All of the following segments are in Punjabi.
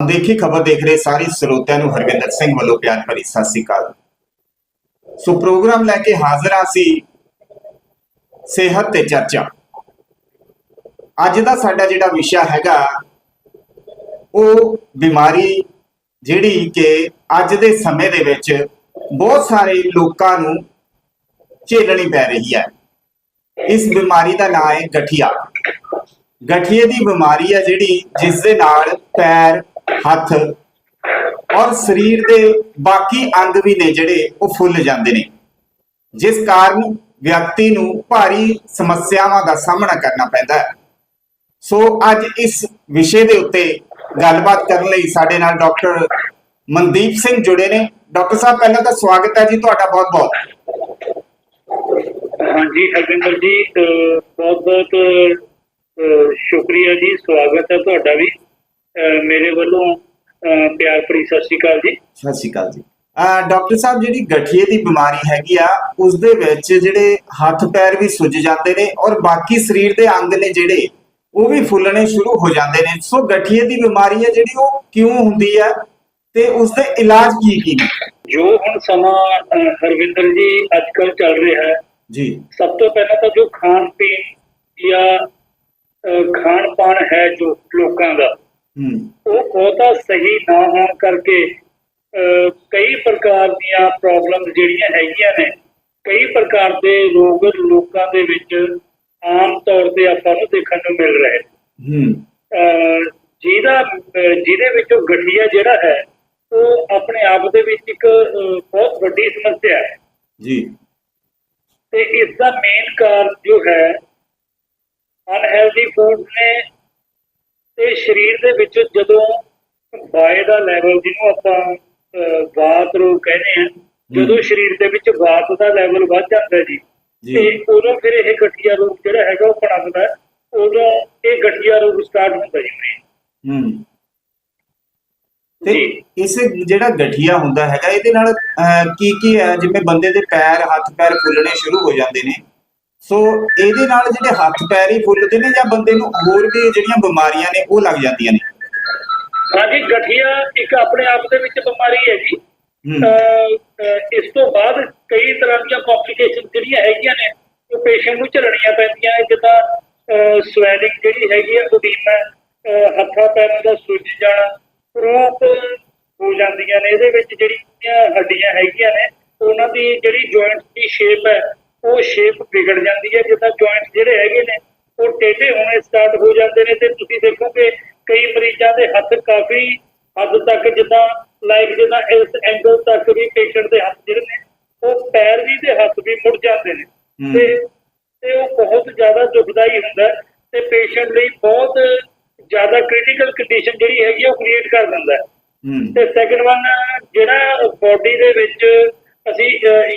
ਦੇਖੀ ਖਬਰ ਦੇਖ ਰਹੇ ਸਾਰੇ ਸਰੋਤਿਆਂ ਨੂੰ ਹਰਵਿੰਦਰ ਸਿੰਘ ਵੱਲੋਂ ਪਿਆਰ ਭਰੀ ਸਤਿ ਸ੍ਰੀ ਅਕਾਲ। ਸੋ ਪ੍ਰੋਗਰਾਮ ਲੈ ਕੇ ਹਾਜ਼ਰ ਹਾਂ ਸੀ ਸਿਹਤ ਤੇ ਚਰਚਾ। ਅੱਜ ਦਾ ਸਾਡਾ ਜਿਹੜਾ ਵਿਸ਼ਾ ਹੈਗਾ, ਉਹ ਬਿਮਾਰੀ ਜਿਹੜੀ ਕਿ ਅੱਜ ਦੇ ਸਮੇਂ ਦੇ ਵਿੱਚ ਬਹੁਤ ਸਾਰੇ ਲੋਕਾਂ ਨੂੰ ਝੇਲਣੀ ਪੈ ਰਹੀ ਹੈ। ਇਸ ਬਿਮਾਰੀ ਦਾ ਨਾਮ ਹੈ ਗਠੀਆ। ਗਠੀਏ ਦੀ ਬਿਮਾਰੀ ਹੈ ਜਿਹੜੀ ਜਿਸ ਦੇ ਨਾਲ ਪੈਰ ਹੱਥ ਔਰ ਸਰੀਰ ਦੇ ਬਾਕੀ ਅੰਗ ਵੀ ਨੇ ਜਿਹੜੇ ਉਹ ਫੁੱਲ ਜਾਂਦੇ ਨੇ। ਜਿਸ ਕਾਰਨ ਵਿਅਕਤੀ ਨੂੰ ਭਾਰੀ ਸਮੱਸਿਆਵਾਂ ਦਾ ਸਾਹਮਣਾ ਕਰਨਾ ਪੈਂਦਾ ਹੈ। ਸੋ ਅੱਜ ਇਸ ਵਿਸ਼ੇ ਦੇ ਉੱਤੇ ਗੱਲਬਾਤ ਕਰਨ ਲਈ ਸਾਡੇ ਨਾਲ ਡਾਕਟਰ ਮਨਦੀਪ ਸਿੰਘ ਜੁੜੇ ਨੇ। ਡਾਕਟਰ ਸਾਹਿਬ, ਪਹਿਲਾਂ ਤਾਂ ਸਵਾਗਤ ਹੈ ਜੀ ਤੁਹਾਡਾ ਬਹੁਤ ਬਹੁਤ ਹਾਂਜੀ, ਹਰਵਿੰਦਰ ਜੀ ਬਹੁਤ ਬਹੁਤ ਸ਼ੁਕਰੀਆ ਜੀ, ਸਵਾਗਤ ਹੈ ਤੁਹਾਡਾ ਵੀ। ਮੇਰੇ ਵੱਲੋਂ ਪਿਆਰ ਭਰੀ ਸਤਿ ਸ਼੍ਰੀ ਅਕਾਲ ਜੀ। ਸਤਿ ਸ਼੍ਰੀ ਅਕਾਲ ਜੀ। ਡਾਕਟਰ ਸਾਹਿਬ ਜਿਹੜੀ ਗਠੀਏ ਦੀ ਬਿਮਾਰੀ ਹੈਗੀ ਆ ਉਸ ਦੇ ਵਿੱਚ ਜਿਹੜੇ ਹੱਥ ਪੈਰ ਵੀ ਸੁੱਜ ਜਾਂਦੇ ਨੇ ਔਰ ਬਾਕੀ ਸਰੀਰ ਦੇ ਅੰਗ ਨੇ ਜਿਹੜੇ ਉਹ ਵੀ ਫੁੱਲਣੇ ਸ਼ੁਰੂ ਹੋ ਜਾਂਦੇ ਨੇ। ਸੋ ਗਠੀਏ ਦੀ ਬਿਮਾਰੀ ਹੈ ਜਿਹੜੀ ਉਹ ਕਿਉਂ ਹੁੰਦੀ ਹੈ ਤੇ ਉਸ ਦੇ ਇਲਾਜ ਕੀ ਕੀ ਨੇ? ਜੋ ਹੁਣ ਸਮਾਂ ਹਰਵਿੰਦਰ ਜੀ ਅੱਜ ਕੱਲ ਚੱਲ ਰਿਹਾ ਹੈ ਜੀ। ਸਭ ਤੋਂ ਪਹਿਲਾਂ ਤਾਂ ਜੋ ਖਾਣ ਪੀਣ ਜਾਂ ਖਾਣ ਪਾਣ ਹੈ ਜੋ ਲੋਕਾਂ ਦਾ ਉਹ ਬਹੁਤਾ ਸਹੀ ਨਾ ਹੋਣ ਕਰਕੇ ਕਈ ਪ੍ਰਕਾਰ ਦੀਆਂ ਪ੍ਰੋਬਲਮਸ ਜਿਹੜੀਆਂ ਹੈਗੀਆਂ ਨੇ ਕਈ ਪ੍ਰਕਾਰ ਦੇ ਰੋਗ ਲੋਕਾਂ ਦੇ ਵਿੱਚ ਆਮ ਤੌਰ ਤੇ ਆਪਾਂ ਨੂੰ ਦੇਖਣ ਨੂੰ ਮਿਲ ਰਹੇ। ਹੂੰ। ਜਿਹਦਾ ਜਿਹਦੇ ਵਿੱਚੋਂ ਗਠੀਆ ਜਿਹੜਾ ਹੈ ਉਹ ਆਪਣੇ ਆਪ ਦੇ ਵਿੱਚ ਇੱਕ ਬਹੁਤ ਵੱਡੀ ਸਮੱਸਿਆ ਹੈ। ਜੀ। ਤੇ ਇਸ ਦਾ ਮੇਨ ਕਾਰਨ ਜੋ ਹੈ ਅਨਹੈਲਦੀ ਫੂਡ ਨੇ ਤੇ ਸਰੀਰ ਦੇ ਵਿੱਚ ਜਦੋਂ ਵਾਏ ਦਾ ਲੈਵਲ ਜਿਹਨੂੰ ਆਪਾਂ ਵਾਤ ਰੋਗ ਕਹਿੰਦੇ ਆ ਜਦੋਂ ਸਰੀਰ ਦੇ ਵਿੱਚ ਵਾਤ ਦਾ ਲੈਵਲ ਵੱਧ ਜਾਂਦਾ ਜੀ। ਤੇ ਉਦੋਂ ਫਿਰ ਇਹ ਗਠੀਆ ਰੋਗ ਜਿਹੜਾ ਹੈਗਾ ਉਹ ਹੈ। ਉਦੋਂ ਇਹ ਗਠੀਆ ਰੋਗ ਸਟਾਰਟ ਹੁੰਦਾ ਜੀ ਹੂੰ ਤੇ। ਇਸ ਜਿਹੜਾ ਗਠੀਆ ਹੁੰਦਾ ਹੈਗਾ ਇਹਦੇ ਨਾਲ ਕੀ ਕੀ ਹੈ ਜਿਵੇਂ ਬੰਦੇ ਦੇ ਪੈਰ ਹੱਥ ਪੈਰ ਫੁੱਲਣੇ ਸ਼ੁਰੂ ਹੋ ਜਾਂਦੇ ਨੇ ਸੋ ਇਹਦੇ ਨਾਲ ਜਿਹੜੇ ਹੱਥ ਪੈਰ ਹੀ ਫੁੱਲਦੇ ਨੇ ਜਾਂ ਬੰਦੇ ਨੂੰ ਹੋਰ ਵੀ ਜਿਹੜੀਆਂ ਬਿਮਾਰੀਆਂ ਨੇ ਉਹ ਲੱਗ ਜਾਂਦੀਆਂ ਨੇ? ਹਾਂਜੀ ਗਠੀਆ ਇੱਕ ਆਪਣੇ ਆਪ ਦੇ ਵਿੱਚ ਬਿਮਾਰੀ ਹੈ ਜੀ। ਇਸ ਤੋਂ ਬਾਅਦ ਕਈ ਤਰ੍ਹਾਂ ਦੀਆਂ ਕੰਪਲਿਕੇਸ਼ਨ ਜਿਹੜੀਆਂ ਹੈਗੀਆਂ ਨੇ ਉਹ ਪੇਸ਼ੈਂਟ ਨੂੰ ਝੱਲਣੀਆਂ ਪੈਂਦੀਆਂ ਨੇ ਜਿੱਦਾਂ ਸਵੈਲਿੰਗ ਜਿਹੜੀ ਹੈਗੀ ਹੈ ਉਦੀਮਾ ਹੱਥਾਂ ਪੈਰਾਂ ਦਾ ਸੁੱਜ ਜਾਣਾ ਰੂਪ ਹੋ ਜਾਂਦੀਆਂ ਨੇ। ਇਹਦੇ ਵਿੱਚ ਜਿਹੜੀਆਂ ਹੱਡੀਆਂ ਹੈਗੀਆਂ ਨੇ ਉਹਨਾਂ ਦੀ ਜਿਹੜੀ ਜੁਆਇੰਟ ਦੀ ਸ਼ੇਪ ਹੈ ਉਹ ਸ਼ੇਪ ਵਿਗੜ ਜਾਂਦੀ ਹੈ ਜਿੱਦਾਂ ਜੁਆਇੰਟ ਜਿਹੜੇ ਹੈਗੇ ਨੇ ਉਹ ਟੇਢੇ ਹੋਣੇ ਸਟਾਰਟ ਹੋ ਜਾਂਦੇ ਨੇ ਤੇ ਤੁਸੀਂ ਦੇਖੋਗੇ ਕਈ ਮਰੀਜ਼ਾਂ ਦੇ ਹੱਥ ਕਾਫੀ ਹੱਦ ਤੱਕ ਜਿੱਦਾਂ ਲਾਈਕ ਜਿੱਦਾਂ ਇਸ ਐਂਗਲ ਤੱਕ ਵੀ ਪੇਸ਼ੈਂਟ ਦੇ ਹੱਥ ਜਿਹੜੇ ਨੇ ਉਹ ਪੈਰ ਵੀ ਤੇ ਹੱਥ ਵੀ ਮੁੜ ਜਾਂਦੇ ਨੇ। ਤੇ ਤੇ ਉਹ ਬਹੁਤ ਜ਼ਿਆਦਾ ਦੁਖਦਾਈ ਹੁੰਦਾ ਤੇ ਪੇਸ਼ੈਂਟ ਲਈ ਬਹੁਤ ਜ਼ਿਆਦਾ ਕ੍ਰਿਟੀਕਲ ਕੰਡੀਸ਼ਨ ਜਿਹੜੀ ਹੈਗੀ ਉਹ ਕ੍ਰੀਏਟ ਕਰ ਦਿੰਦਾ ਹੂੰ। ਤੇ ਸੈਕੰਡ ਵਨ ਜਿਹੜਾ ਬੋਡੀ ਦੇ ਵਿੱਚ ਅਸੀਂ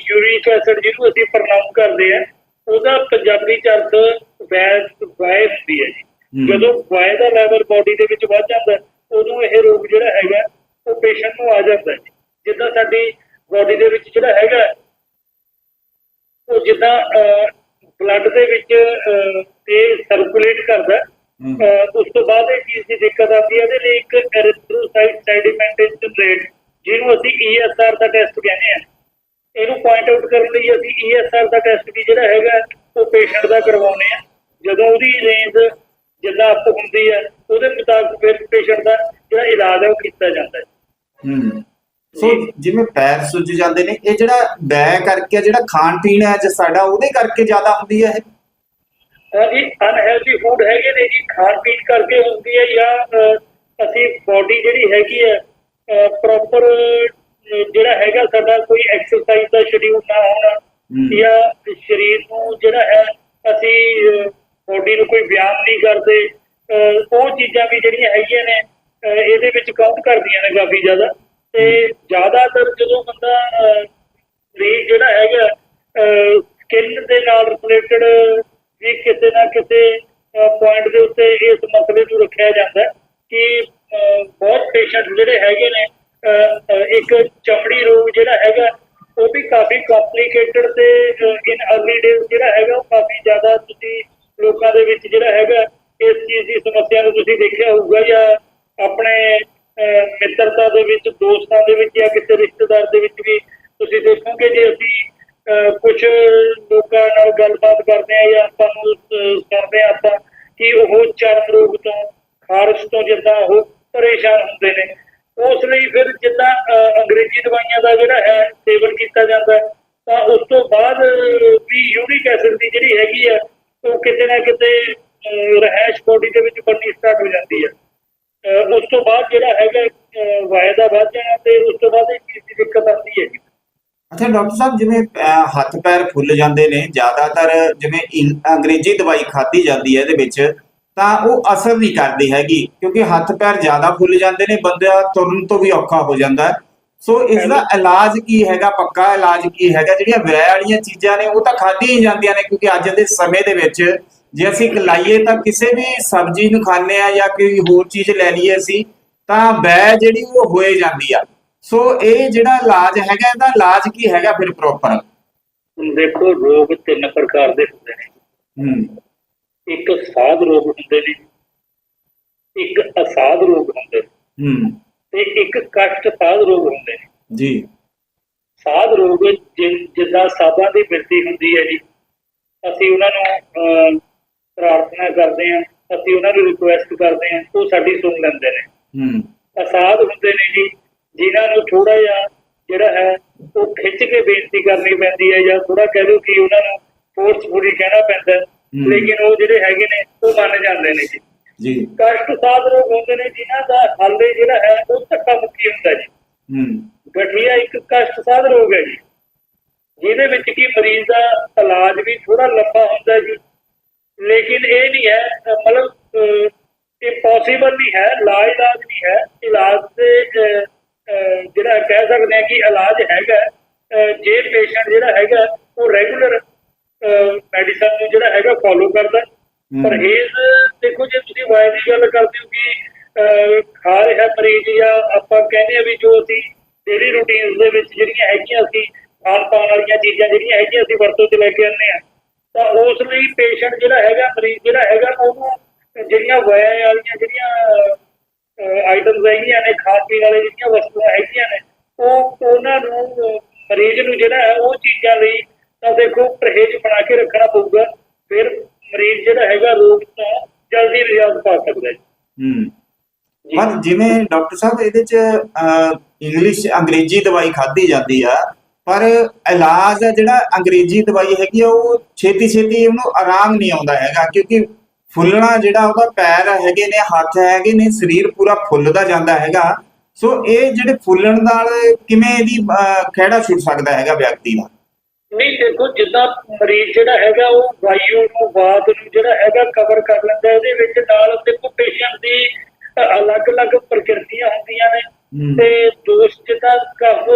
ਯੂਰਿਕ ਐਸਿਡ ਜਿਹਨੂੰ ਅਸੀਂ ਪ੍ਰੋਨਾਉਂਸ ਕਰਦੇ ਆ ਉਹਦਾ ਪੰਜਾਬੀ ਚ ਅਰਥ ਵੈਸ ਵਾਇ ਹੁੰਦੀ ਹੈ ਜੀ। ਜਦੋਂ ਵਾਇ ਦਾ ਲੈਵਲ ਬੋਡੀ ਦੇ ਵਿੱਚ ਵੱਧ ਜਾਂਦਾ ਉਦੋਂ ਇਹ ਰੋਗ ਜਿਹੜਾ ਹੈਗਾ ਉਹ ਪੇਸ਼ੈਂਟ ਨੂੰ ਆ ਜਾਂਦਾ ਹੈ ਜੀ। ਜਿੱਦਾਂ ਸਾਡੀ ਬੋਡੀ ਦੇ ਵਿੱਚ ਜਿਹੜਾ ਹੈਗਾ ਉਹ ਜਿੱਦਾਂ ਬਲੱਡ ਦੇ ਵਿੱਚ ਇਹ ਸਰਕੂਲੇਟ ਕਰਦਾ ਉਸ ਤੋਂ ਬਾਅਦ ਇਹ ਚੀਜ਼ ਦੀ ਦਿੱਕਤ ਆਉਂਦੀ ਹੈ ਇਹਦੇ ਲਈ ਇੱਕ ਐਰੀਥਰੋਸਾਈਟ ਸੈਡੀਮੈਂਟੇਸ਼ਨ ਰੇਟ ਜਿਹਨੂੰ ਅਸੀਂ ESR ਦਾ ਟੈਸਟ ਕਹਿੰਦੇ ਆ ਇਹਨੂੰ ਪੁਆਇੰਟ ਆਊਟ ਕਰਨ ਲਈ ਅਸੀਂ ESR ਦਾ ਟੈਸਟ ਵੀ ਜਿਹੜਾ ਹੈਗਾ ਉਹ ਪੇਸ਼ੈਂਟ ਦਾ ਕਰਵਾਉਂਦੇ ਆ ਜਦੋਂ ਉਹਦੀ ਰੇਂਜ ਜਿੱਦਾਂ ਅਪ ਹੁੰਦੀ ਹੈ ਉਹਦੇ ਮੁਤਾਬਕ ਫਿਰ ਪੇਸ਼ੈਂਟ ਦਾ ਜਿਹੜਾ ਇਲਾਜ ਹੈ ਉਹ ਕੀਤਾ ਜਾਂਦਾ ਹੈ। ਹੂੰ। ਸੋ ਜਿਵੇਂ ਪੈਰ ਸੁੱਜ ਜਾਂਦੇ ਨੇ ਇਹ ਜਿਹੜਾ ਬੈ ਕਰਕੇ ਜਿਹੜਾ ਖਾਣ ਪੀਣ ਹੈ ਜੇ ਸਾਡਾ ਉਹਦੇ ਕਰਕੇ ਜ਼ਿਆਦਾ ਹੁੰਦੀ ਹੈ ਇਹ? ਇਹ ਅਨਹੈਲਦੀ ਫੂਡ ਹੈਗੇ ਨੇ ਜੀ। ਖਾਣ ਪੀਣ ਕਰਕੇ ਹੁੰਦੀ ਹੈ ਜਾਂ ਅਸੀਂ ਬਾਡੀ ਜਿਹੜੀ ਹੈਗੀ ਹੈ ਪ੍ਰੋਪਰ ਜਿਹੜਾ ਹੈਗਾ ਸਾਡਾ ਕੋਈ ਐਕਸਰਸਾਈਜ਼ ਦਾ ਸ਼ਡਿਊਲ ਨਾ ਹੋਣਾ। ਜਾਂ ਸਰੀਰ ਨੂੰ ਜਿਹੜਾ ਹੈ ਅਸੀਂ ਬਾਡੀ ਨੂੰ ਕੋਈ ਵਿਆਮ ਨਹੀਂ ਕਰਦੇ ਉਹ ਚੀਜ਼ਾਂ ਵੀ ਜਿਹੜੀਆਂ ਹੈਗੀਆਂ ਨੇ ਇਹਦੇ ਵਿੱਚ ਕਾਊਂਟ ਕਰਦੀਆਂ ਨੇ ਕਾਫੀ ਜ਼ਿਆਦਾ ਤੇ ਜ਼ਿਆਦਾਤਰ ਜਦੋਂ ਬੰਦਾ ਸਰੀਰ ਜਿਹੜਾ ਹੈਗਾ ਸਕਿਨ ਦੇ ਨਾਲ ਰਿਲੇਟਡ ਵੀ ਕਿਸੇ ਨਾ ਕਿਸੇ ਪੁਆਇੰਟ ਦੇ ਉੱਤੇ ਇਸ ਮਸਲੇ ਨੂੰ ਰੱਖਿਆ ਜਾਂਦਾ ਕਿ ਬਹੁਤ ਪੇਸ਼ੈਂਟ ਜਿਹੜੇ ਹੈਗੇ ਨੇ ਇੱਕ ਚਮੜੀ ਰੋਗ ਜਿਹੜਾ ਹੈਗਾ, ਉਹ ਵੀ ਕਾਫੀ ਕੰਪਲਿਕੇਟਡ ਤੇ ਇਨ ਅਰਲੀ ਡੇਜ਼ ਜਿਹੜਾ ਹੈਗਾ, ਉਹ ਕਾਫੀ ਜ਼ਿਆਦਾ ਤੁਸੀਂ ਲੋਕਾਂ ਦੇ ਵਿੱਚ ਜਿਹੜਾ ਹੈਗਾ, ਇਸ ਚੀਜ਼ ਦੀ ਸਮੱਸਿਆ ਨੂੰ ਤੁਸੀਂ ਦੇਖਿਆ ਹੋਊਗਾ ਜਾਂ ਸਾਹਿਬ ਜਿਵੇਂ ਹੱਥ ਪੈਰ ਫੁੱਲ ਜਾਂਦੇ ਨੇ ਜ਼ਿਆਦਾਤਰ ਜਿਵੇਂ ਅੰਗਰੇਜ਼ੀ ਦਵਾਈ ਖਾਧੀ ਜਾਂਦੀ ਹੈ ਇਹਦੇ ਵਿੱਚ ਤਾਂ ਉਹ ਅਸਰ ਨਹੀਂ ਕਰਦੀ ਹੈਗੀ ਕਿਉਂਕਿ ਹੱਥ ਪੈਰ ਜ਼ਿਆਦਾ ਫੁੱਲ ਜਾਂਦੇ ਨੇ ਬੰਦਾ ਤੁਰਨ ਤੋਂ ਵੀ ਔਖਾ ਹੋ ਜਾਂਦਾ ਹੈ। ਸੋ ਇਸ ਦਾ ਇਲਾਜ ਕੀ ਹੈਗਾ ਪੱਕਾ ਇਲਾਜ ਕੀ ਹੈਗਾ ਜਿਹੜੀਆਂ ਵੈ ਵਾਲੀਆਂ ਚੀਜ਼ਾਂ ਨੇ ਉਹ ਤਾਂ ਖਾਧੀਆਂ ਹੀ ਜਾਂਦੀਆਂ ਨੇ ਕਿਉਂਕਿ ਅੱਜ ਦੇ ਸਮੇਂ ਦੇ ਵਿੱਚ ਜੇ ਅਸੀਂ ਲਾਈਏ ਤਾਂ ਕਿਸੇ ਵੀ ਸਬਜ਼ੀ ਨੂੰ ਖਾਂਦੇ ਆ ਜਾਂ ਕੋਈ ਹੋਰ ਚੀਜ਼ ਲੈ ਲਈਏ ਅਸੀਂ ਤਾਂ ਵੈ ਜਿਹੜੀ ਉਹ ਹੋਏ ਜਾਂਦੀ ਆ। ਸੋ ਇਹ ਜਿਹੜਾ ਇਲਾਜ ਹੈਗਾ ਇਹਦਾ ਇਲਾਜ ਕੀ ਹੈਗਾ ਫਿਰ ਪ੍ਰੋਪਰ ਦੇਖੋ ਰੋਗ ਤਿੰਨ ਪ੍ਰਕਾਰ ਦੇ ਹੁੰਦੇ ਨੇ। ਹੂੰ। ਇੱਕ ਸਾਧ ਰੋਗ ਹੁੰਦੇ ਨੇ ਇੱਕ ਅਸਾਧ ਰੋਗ ਹੁੰਦੇ ਹੂੰ। ਤੇ ਇੱਕ ਕਸ਼ਟ ਸਾਧ ਰੋਗ ਹੁੰਦੇ ਨੇ। ਜੀ। ਸਾਧ ਰੋਗ ਜਿੱਦਾਂ ਸਾਧਾਂ ਦੀ ਬਿਰਤੀ ਹੁੰਦੀ ਹੈ ਜੀ ਅਸੀਂ ਉਹਨਾਂ ਨੂੰ ਪ੍ਰਾਰਥਨਾ ਕਰਦੇ ਹਾਂ ਅਸੀਂ ਉਹਨਾਂ ਨੂੰ ਰਿਕੁਐਸਟ ਕਰਦੇ ਹਾਂ ਉਹ ਸਾਡੀ ਸੁਣ ਲੈਂਦੇ ਨੇ। ਹੂੰ। ਅਸਾਧ ਹੁੰਦੇ ਨੇ ਜੀ ਜਿਨ੍ਹਾਂ ਨੂੰ ਥੋੜਾ ਜਿਹਾ ਜਿਹੜਾ ਹੈ ਉਹ ਖਿੱਚ ਕੇ ਬੇਨਤੀ ਕਰਨੀ ਪੈਂਦੀ ਹੈ ਜਾਂ ਥੋੜਾ ਕਹਿ ਲਓ ਕਿ ਉਹਨਾਂ ਨੂੰ ਫੋਰਸਫੁਲੀ ਕਹਿਣਾ ਪੈਂਦਾ। ਲੇਕਿਨ ਉਹ ਜਿਹੜੇ ਹੈਗੇ ਨੇ ਉਹ ਮੰਨ ਜਾਂਦੇ ਨੇ ਜੀ। ਜੀ। ਕਸ਼ਟ ਸਾਧ ਰੋਗ ਹੁੰਦੇ ਨੇ ਜਿਨ੍ਹਾਂ ਦਾ ਹੱਲ ਜਿਹੜਾ ਹੈ ਉਹ ਧੱਕਾ ਮੁੱਕੀ ਹੁੰਦਾ ਜੀ? ਹੂੰ। ਗਠੀਆ ਇੱਕ ਕਸ਼ਟ ਸਾਧ ਰੋਗ ਹੈ ਜੀ। ਜਿਹਦੇ ਵਿੱਚ ਕੀ ਮਰੀਜ਼ ਦਾ ਇਲਾਜ ਵੀ ਥੋੜਾ ਲੰਬਾ ਹੁੰਦਾ ਜੀ। ਲੇਕਿਨ ਇਹ ਨਹੀਂ ਹੈ ਮਤਲਬ ਇੰਪੋਸੀਬਲ ਨਹੀਂ ਹੈ ਲਾ ਇਲਾਜ ਨਹੀਂ ਹੈ। ਇਲਾਜ ਦੇ ਜਿਹੜਾ ਕਹਿ ਸਕਦੇ ਹਾਂ ਕਿ ਇਲਾਜ ਹੈਗਾ ਜੇ ਪੇਸ਼ੈਂਟ ਜਿਹੜਾ ਹੈਗਾ ਉਹ ਰੈਗੂਲਰ ਮੈਡੀਸਨ ਨੂੰ ਜਿਹੜਾ ਹੈਗਾ ਫੋਲੋ ਕਰਦਾ। ਪਰਹੇਜ਼ ਦੇਖੋ ਜੇ ਤੁਸੀਂ ਵਾਈ ਦੀ ਗੱਲ ਕਰਦੇ ਹੋ ਕਿ ਖਾ ਰਿਹਾ ਮਰੀਜ਼ ਜਾਂ ਆਪਾਂ ਕਹਿੰਦੇ ਆ ਵੀ ਜੋ ਅਸੀਂ ਡੇਲੀ ਰੂਟੀਨਸ ਦੇ ਵਿੱਚ ਜਿਹੜੀਆਂ ਹੈਗੀਆਂ ਅਸੀਂ ਖਾਣ ਪਾਣ ਵਾਲੀਆਂ ਚੀਜ਼ਾਂ ਜਿਹੜੀਆਂ ਹੈਗੀਆਂ ਅਸੀਂ ਵਰਤੋਂ 'ਚ ਲੈ ਕੇ ਆਉਂਦੇ ਆ ਤਾਂ ਉਸ ਲਈ ਪੇਸ਼ੈਂਟ ਜਿਹੜਾ ਹੈਗਾ ਮਰੀਜ਼ ਜਿਹੜਾ ਹੈਗਾ ਉਹਨੂੰ ਜਿਹੜੀਆਂ ਵੈ ਵਾਲੀਆਂ ਜਿਹੜੀਆਂ ਆਈਟਮਸ ਹੈਗੀਆਂ ਨੇ ਖਾਣ ਪੀਣ ਵਾਲੇ ਜਿਹੜੀਆਂ ਵਸਤੂਆਂ ਹੈਗੀਆਂ ਨੇ ਉਹ ਉਹਨਾਂ ਨੂੰ ਮਰੀਜ਼ ਨੂੰ ਜਿਹੜਾ ਹੈ ਉਹ ਚੀਜ਼ਾਂ ਲਈ ਤਾਂ ਦੇਖੋ ਪਰਹੇਜ਼ ਬਣਾ ਕੇ ਰੱਖਣਾ ਪਊਗਾ ਫਿਰ ਮਰੀਜ਼ ਜਿਹੜਾ ਹੈਗਾ ਰੋਗ ਤੋਂ ਜਲਦੀ ਰਿਜ਼ਲਟ ਪਾ ਸਕਦਾ ਹੈ ਹੂੰ। ਪਰ ਜਿਵੇਂ ਡਾਕਟਰ ਸਾਹਿਬ ਇਹਦੇ ਚ ਇੰਗਲਿਸ਼ ਅੰਗਰੇਜ਼ੀ ਦਵਾਈ ਖਾਧੀ ਜਾਂਦੀ ਆ ਪਰ ਇਲਾਜ ਜਿਹੜਾ ਅੰਗਰੇਜ਼ੀ ਦਵਾਈ ਹੈਗੀ ਆ ਉਹ ਛੇਤੀ ਛੇਤੀ ਉਹਨੂੰ ਆਰਾਮ ਨਹੀਂ ਆਉਂਦਾ ਹੈਗਾ ਕਿਉਂਕਿ ਫੁੱਲਣਾ ਜਿਹੜਾ ਉਹਦਾ ਪੈਰ ਹੈਗੇ ਨੇ ਹੱਥ ਹੈਗੇ ਨੇ ਸਰੀਰ ਪੂਰਾ ਫੁੱਲਦਾ ਜਾਂਦਾ ਹੈਗਾ ਸੋ ਇਹ ਜਿਹੜੇ ਫੁੱਲਣ ਨਾਲ ਕਿਵੇਂ ਇਹਦੀ ਖਹਿੜਾ ਛੁੱਟ ਸਕਦਾ ਹੈਗਾ ਵਿਅਕਤੀ ਦਾ ਨਹੀਂ ਦੇਖੋ ਜਿੱਦਾਂ ਮਰੀਜ਼ ਜਿਹੜਾ ਹੈਗਾ ਉਹ ਵਾਯੂ ਨੂੰ ਬਾਤ ਨੂੰ ਜਿਹੜਾ ਹੈਗਾ ਕਵਰ ਕਰ ਲੈਂਦਾ। ਉਹਦੇ ਵਿੱਚ ਨਾਲ ਦੇਖੋ ਪੇਸ਼ੈਂਟ ਦੀ ਅਲੱਗ-ਅਲੱਗ ਪ੍ਰਕਿਰਤੀਆਂ ਹੁੰਦੀਆਂ ਨੇ। ਤੇ ਦੋਸ਼ ਜਿੱਦਾਂ ਕਫ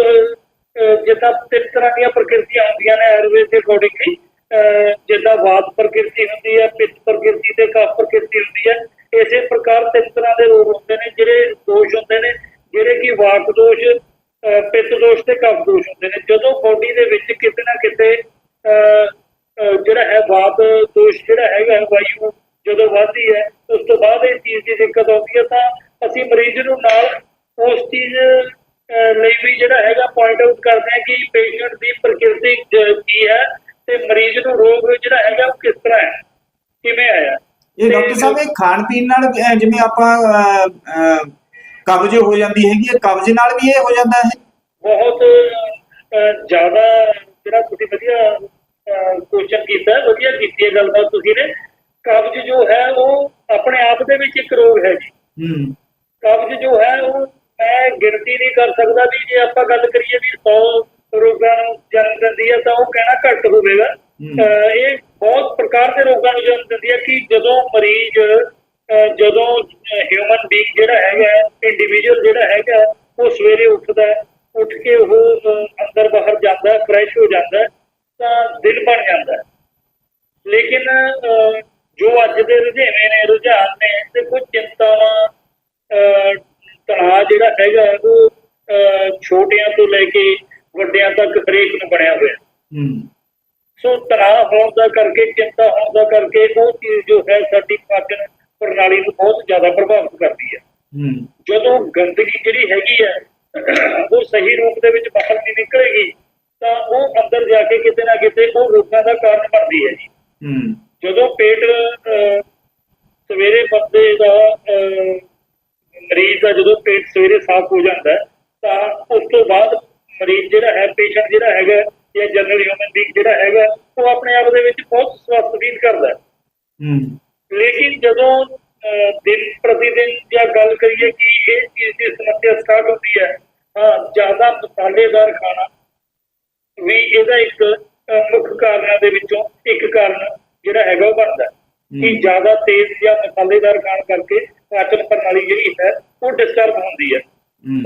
ਜਿੱਦਾਂ ਤਿੰਨ ਤਰ੍ਹਾਂ ਦੀਆਂ ਪ੍ਰਕਿਰਤੀਆਂ ਹੁੰਦੀਆਂ ਨੇ ਆਯੁਰਵੇਦ ਦੇ ਅਕੋਰਡਿੰਗਲੀ ਜਿੱਦਾਂ ਵਾਤ ਪ੍ਰਕਿਰਤੀ ਹੁੰਦੀ ਹੈ ਪਿੱਤ ਪ੍ਰਕਿਰਤੀ ਤੇ ਕਾਫ਼ ਪ੍ਰਕਿਰਤੀ ਹੁੰਦੀ ਹੈ ਇਸੇ ਪ੍ਰਕਾਰ ਤਿੰਨ ਤਰ੍ਹਾਂ ਦੇ ਰੋਗ ਹੁੰਦੇ ਨੇ ਜਿਹੜੇ ਦੋਸ਼ ਹੁੰਦੇ ਨੇ ਜਿਹੜੇ ਕਿ ਵਾਕ ਦੋਸ਼ ਪਿੱਤ ਦੋਸ਼ ਤੇ ਕਫ ਦੋਸ਼ ਹੁੰਦੇ ਨੇ। ਜਦੋਂ ਬੋਡੀ ਦੇ ਵਿੱਚ ਕਿਤੇ ਨਾ ਕਿਤੇ ਜਿਹੜਾ ਹੈ ਵਾਤ ਦੋਸ਼ ਜਿਹੜਾ ਹੈਗਾ ਹੈ, ਵਾਯੂ ਜਦੋਂ ਵੱਧਦੀ ਹੈ ਉਸ ਤੋਂ ਬਾਅਦ ਇਹ ਚੀਜ਼ ਦੀ ਦਿੱਕਤ ਆਉਂਦੀ ਹੈ ਤਾਂ ਅਸੀਂ ਮਰੀਜ਼ ਨੂੰ ਨਾਲ ਉਸ ਚੀਜ਼ ਅਹ, ਲਈ ਵੀ ਜਿਹੜਾ ਹੈਗਾ ਪੁਆਇੰਟ ਆਊਟ ਕਰਦੇ ਹਾਂ ਕਿ ਪੇਸ਼ੈਂਟ ਦੀ ਪ੍ਰਕਿਰਤੀ ਕੀ ਹੈ ਤੇ ਮਰੀਜ਼ ਨੂੰ ਰੋਗ ਜਿਹੜਾ ਹੈਗਾ ਉਹ ਕਿਸ ਤਰ੍ਹਾਂ ਹੈ? ਕਿਵੇਂ ਆਇਆ? ਇਹ ਡਾਕਟਰ ਸਾਹਿਬ ਇਹ ਖਾਣ ਪੀਣ ਨਾਲ ਜਿਵੇਂ ਆਪਾਂ ਕਬਜ਼ ਹੋ ਜਾਂਦੀ ਹੈਗੀ ਹੈ ਕਬਜ਼ ਨਾਲ ਵੀ ਇਹ ਹੋ ਜਾਂਦਾ ਹੈ? ਬਹੁਤ ਜ਼ਿਆਦਾ ਜਿਹੜਾ ਤੁਸੀਂ ਵਧੀਆ ਕੁਐਸਚਨ ਕੀਤਾ ਵਧੀਆ ਕੀਤੀ ਹੈ ਗੱਲਬਾਤ ਤੁਸੀਂ ਨੇ। ਕਬਜ਼ ਜੋ ਹੈ ਉਹ ਆਪਣੇ ਆਪ ਦੇ ਵਿੱਚ ਇੱਕ ਰੋਗ ਹੈ ਜੀ। ਹੂੰ। ਕਬਜ਼ ਜੋ ਹੈ ਉਹ ਮੈਂ ਗਿਣਤੀ ਨਹੀਂ ਕਰ ਸਕਦਾ ਵੀ ਜੇ ਆਪਾਂ ਗੱਲ ਕਰੀਏ ਵੀ 100 ਰੋਗਾਂ ਨੂੰ ਜਨਮ ਦਿੰਦੀ ਹੈ ਤਾਂ ਉਹ ਕਹਿਣਾ ਘੱਟ ਹੋਵੇਗਾ। ਇਹ ਬਹੁਤ ਪ੍ਰਕਾਰ ਦੇ ਰੋਗਾਂ ਨੂੰ ਜਨਮ ਦਿੰਦੀ ਹੈ ਕਿ ਜਦੋਂ ਮਰੀਜ਼ ਜਦੋਂ ਹਿਊਮਨ ਬੀਇੰਗ ਜਿਹੜਾ ਹੈਗਾ ਇੰਡੀਵਿਜੂਅਲ ਜਿਹੜਾ ਹੈਗਾ ਉਹ ਸਵੇਰੇ ਉੱਠਦਾ ਉੱਠ ਕੇ ਉਹ ਅੰਦਰ ਬਾਹਰ ਜਾਂਦਾ ਫਰੈਸ਼ ਹੋ ਜਾਂਦਾ ਤਾਂ ਦਿਨ ਬਣ ਜਾਂਦਾ ਲੇਕਿਨ ਜੋ ਅੱਜ ਦੇ ਰੁਝੇਵੇਂ ਨੇ ਰੁਝਾਨ ਨੇ ਤੇ ਕੁਝ ਚਿੰਤਾਵਾਂ ਤਣਾਅ ਜਿਹੜਾ ਹੈਗਾ ਉਹ ਅਹ, ਛੋਟਿਆਂ ਤੋਂ ਲੈ ਕੇ ਵੱਡਿਆਂ ਤੱਕ ਹਰੇਕ ਨੂੰ ਬਣਿਆ ਹੋਇਆ ਹੂੰ ਸੋ ਤਣਾਅ ਹੋਣ ਦਾ ਕਰਕੇ ਚਿੰਤਾ ਹੋਣ ਦਾ ਕਰਕੇ ਉਹ ਚੀਜ਼ ਜੋ ਹੈ ਸਾਡੀ ਪਾਚਨ ਪ੍ਰਣਾਲੀ ਨੂੰ ਬਹੁਤ ਜ਼ਿਆਦਾ ਪ੍ਰਭਾਵਿਤ ਕਰਦੀ ਹੈ ਹੂੰ ਜਦੋਂ ਗੰਦਗੀ ਜਿਹੜੀ ਹੈਗੀ ਹੈ ਉਹ ਸਹੀ ਰੂਪ ਦੇ ਵਿੱਚ ਬਾਹਰ ਨਹੀਂ ਨਿਕਲੇਗੀ ਤਾਂ ਉਹ ਅੰਦਰ ਜਾ ਕੇ ਕਿਤੇ ਨਾ ਕਿਤੇ ਉਹ ਰੋਗਾਂ ਦਾ ਕਾਰਨ ਬਣਦੀ ਹੈ ਜੀ ਹੂੰ ਜਦੋਂ ਪੇਟ ਅਹ, ਸਵੇਰੇ ਬੰਦੇ ਦਾ ਅਹ, ਮਰੀਜ਼ ਦਾ ਜਦੋਂ ਪੇਟ ਸਵੇਰੇ ਸਾਫ਼ ਹੋ ਜਾਂਦਾ ਹੈ, ਤਾਂ ਉਸ ਤੋਂ ਬਾਅਦ ਮਰੀਜ਼ ਜਿਹੜਾ ਹੈ ਪੇਸ਼ੈਂਟ ਜਿਹੜਾ ਹੈਗਾ ਜਾਂ ਜਨਰਲ ਹਿਊਮਨ ਬੀਇੰਗ ਜਿਹੜਾ ਹੈਗਾ ਉਹ ਆਪਣੇ ਆਪ ਦੇ ਵਿੱਚ ਬਹੁਤ ਸਵਸਥ ਫੀਲ ਕਰਦਾ ਹੈ ਹੂੰ ਲੇਕਿਨ ਜਦੋਂ ਅਹ, ਦਿਨ ਪ੍ਰਤੀ ਦਿਨ ਜਾਂ ਗੱਲ ਕਰੀਏ ਕਿ ਇਹ ਚੀਜ਼ ਦੀ ਸਮੱਸਿਆ ਸਟਾਰਟ ਹੁੰਦੀ ਹੈ ਹਾਂ ਜ਼ਿਆਦਾ ਮਸਾਲੇਦਾਰ ਖਾਣਾ ਵੀ ਇਹਦਾ ਇੱਕ ਮੁੱਖ ਕਾਰਨਾਂ ਦੇ ਵਿੱਚੋਂ ਇੱਕ ਕਾਰਨ ਜਿਹੜਾ ਹੈਗਾ ਉਹ ਬਣਦਾ। ਕਿ। ਜ਼ਿਆਦਾ ਤੇਜ਼ ਜਾਂ ਮਸਾਲੇਦਾਰ ਖਾਣ ਕਰਕੇ ਪਾਚਨ ਪ੍ਰਣਾਲੀ ਜਿਹੜੀ ਹੈ ਉਹ ਡਿਸਟਰਬ ਹੁੰਦੀ ਹੈ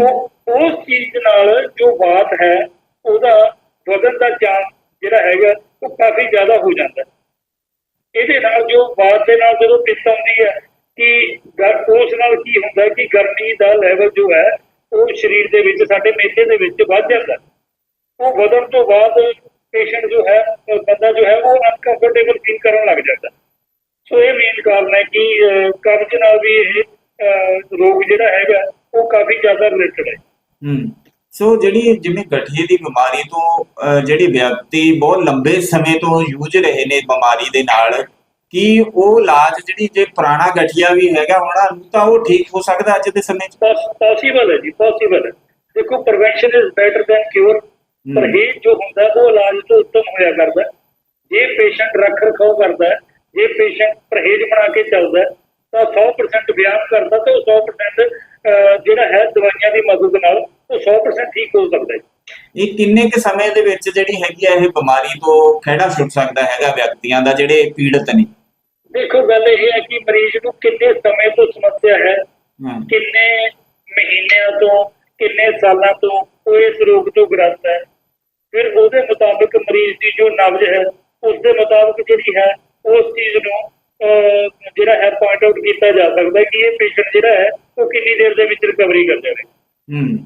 ਉਹ ਉਸ ਚੀਜ਼ ਨਾਲ ਜੋ ਬਾਤ ਹੈ ਉਹਦਾ ਵਧਣ ਦਾ ਚਾਂਸ ਜਿਹੜਾ ਹੈਗਾ ਉਹ ਕਾਫੀ ਜ਼ਿਆਦਾ ਹੋ ਜਾਂਦਾ ਇਹਦੇ ਨਾਲ ਜੋ ਬਾਤ ਦੇ ਨਾਲ ਜਦੋਂ ਪਿੱਤ ਆਉਂਦੀ ਹੈ ਕਿ ਉਸ ਨਾਲ ਕੀ ਹੁੰਦਾ ਕਿ ਗਰਮੀ ਦਾ ਲੈਵਲ ਜੋ ਹੈ ਉਹ ਸਰੀਰ ਦੇ ਵਿੱਚ ਸਾਡੇ ਮੇਦੇ ਦੇ ਵਿੱਚ ਵੱਧ ਜਾਂਦਾ। ਉਹ ਵਧਣ ਤੋਂ ਬਾਅਦ ਪੇਸ਼ੈਂਟ ਜੋ ਹੈ ਬੰਦਾ ਜੋ ਹੈ ਉਹ ਅਨਕੰਫਰਟੇਬਲ ਫੀਲ ਕਰਨ ਲੱਗ ਜਾਂਦਾ। ਸੋ ਇਹ ਮੇਨ ਕਾਰਨ ਹੈ ਕਿ ਕਬਜ਼ ਨਾਲ ਵੀ ਇਹ ਰੋਗ ਜਿਹੜਾ ਹੈਗਾ ਉਹ ਕਾਫੀ ਜ਼ਿਆਦਾ ਰਿਲੇਟਡ ਹੈ। ਹੂੰ। ਸੋ ਜਿਹੜੀ ਜਿਵੇਂ ਗਠੀਏ ਦੀ ਬਿਮਾਰੀ ਤੋਂ ਅਹ, ਜਿਹੜੇ ਵਿਅਕਤੀ ਬਹੁਤ ਲੰਬੇ ਸਮੇਂ ਤੋਂ ਜੂਝ ਰਹੇ ਨੇ ਬਿਮਾਰੀ ਦੇ ਨਾਲ ਕੀ ਉਹ ਇਲਾਜ ਜਿਹੜੀ ਜੇ ਪੁਰਾਣਾ ਗਠੀਆ ਵੀ ਹੈਗਾ ਹੋਣਾ ਤਾਂ ਉਹ ਠੀਕ ਹੋ ਸਕਦਾ ਅੱਜ ਦੇ ਸਮੇਂ 'ਚ? ਪੋਸੀਬਲ ਹੈ ਜੀ ਪੋਸੀਬਲ ਹੈ। ਦੇਖੋ prevention is better than cure ਪਰਹੇਜ਼ ਜੋ ਹੁੰਦਾ ਉਹ ਇਲਾਜ ਤੋਂ ਉੱਤਮ ਹੋਇਆ ਕਰਦਾ। ਜੇ ਪੇਸ਼ੈਂਟ ਰੱਖ ਰਖਾਓ ਕਰਦਾ ਜੇ ਪੇਸ਼ੈਂਟ ਪਰਹੇਜ਼ ਬਣਾ ਕੇ ਚੱਲਦਾ ਤਾਂ 100% ਬਿਆਨ ਕਰਦਾ ਤਾਂ ਉਹ 100% ਅਹ, ਜਿਹੜਾ ਹੈ ਦਵਾਈਆਂ ਦੀ ਮਦਦ ਨਾਲ ਉਹ 100% ਠੀਕ ਹੋ ਸਕਦਾ ਹੈ। ਇਹ ਕਿੰਨੇ ਕੁ ਸਮੇਂ ਦੇ ਵਿੱਚ ਜਿਹੜੀ ਹੈਗੀ ਆ ਇਹ ਬਿਮਾਰੀ ਤੋਂ ਖਹਿੜਾ ਛੁੱਟ ਸਕਦਾ ਹੈਗਾ ਵਿਅਕਤੀਆਂ ਦਾ ਜਿਹੜੇ ਪੀੜਤ ਨੇ? ਦੇਖੋ ਗੱਲ ਇਹ ਹੈ ਕਿ ਮਰੀਜ਼ ਨੂੰ ਕਿੰਨੇ ਸਮੇਂ ਤੋਂ ਸਮੱਸਿਆ ਹੈ ਕਿੰਨੇ ਮਹੀਨਿਆਂ ਤੋਂ ਕਿੰਨੇ ਸਾਲਾਂ ਤੋਂ ਉਹ ਇਸ ਰੋਗ ਤੋਂ ਗ੍ਰਸਤ ਹੈ। ਫਿਰ ਉਹਦੇ ਮੁਤਾਬਕ ਮਰੀਜ਼ ਦੀ ਜੋ ਨਬਜ਼ ਹੈ ਉਸ ਦੇ ਮੁਤਾਬਕ ਜਿਹੜੀ ਹੈ ਉਸ ਚੀਜ਼ ਨੂੰ ਜਿਹੜਾ ਹੈ ਪੁਆਇੰਟ ਆਊਟ ਕੀਤਾ ਜਾ ਸਕਦਾ ਕਿ ਇਹ ਪੇਸ਼ੈਂਟ ਜਿਹੜਾ ਹੈ ਉਹ ਕਿੰਨੀ ਦੇਰ ਦੇ ਵਿੱਚ ਰਿਕਵਰੀ ਕਰ ਜਾਵੇ ਹੂੰ।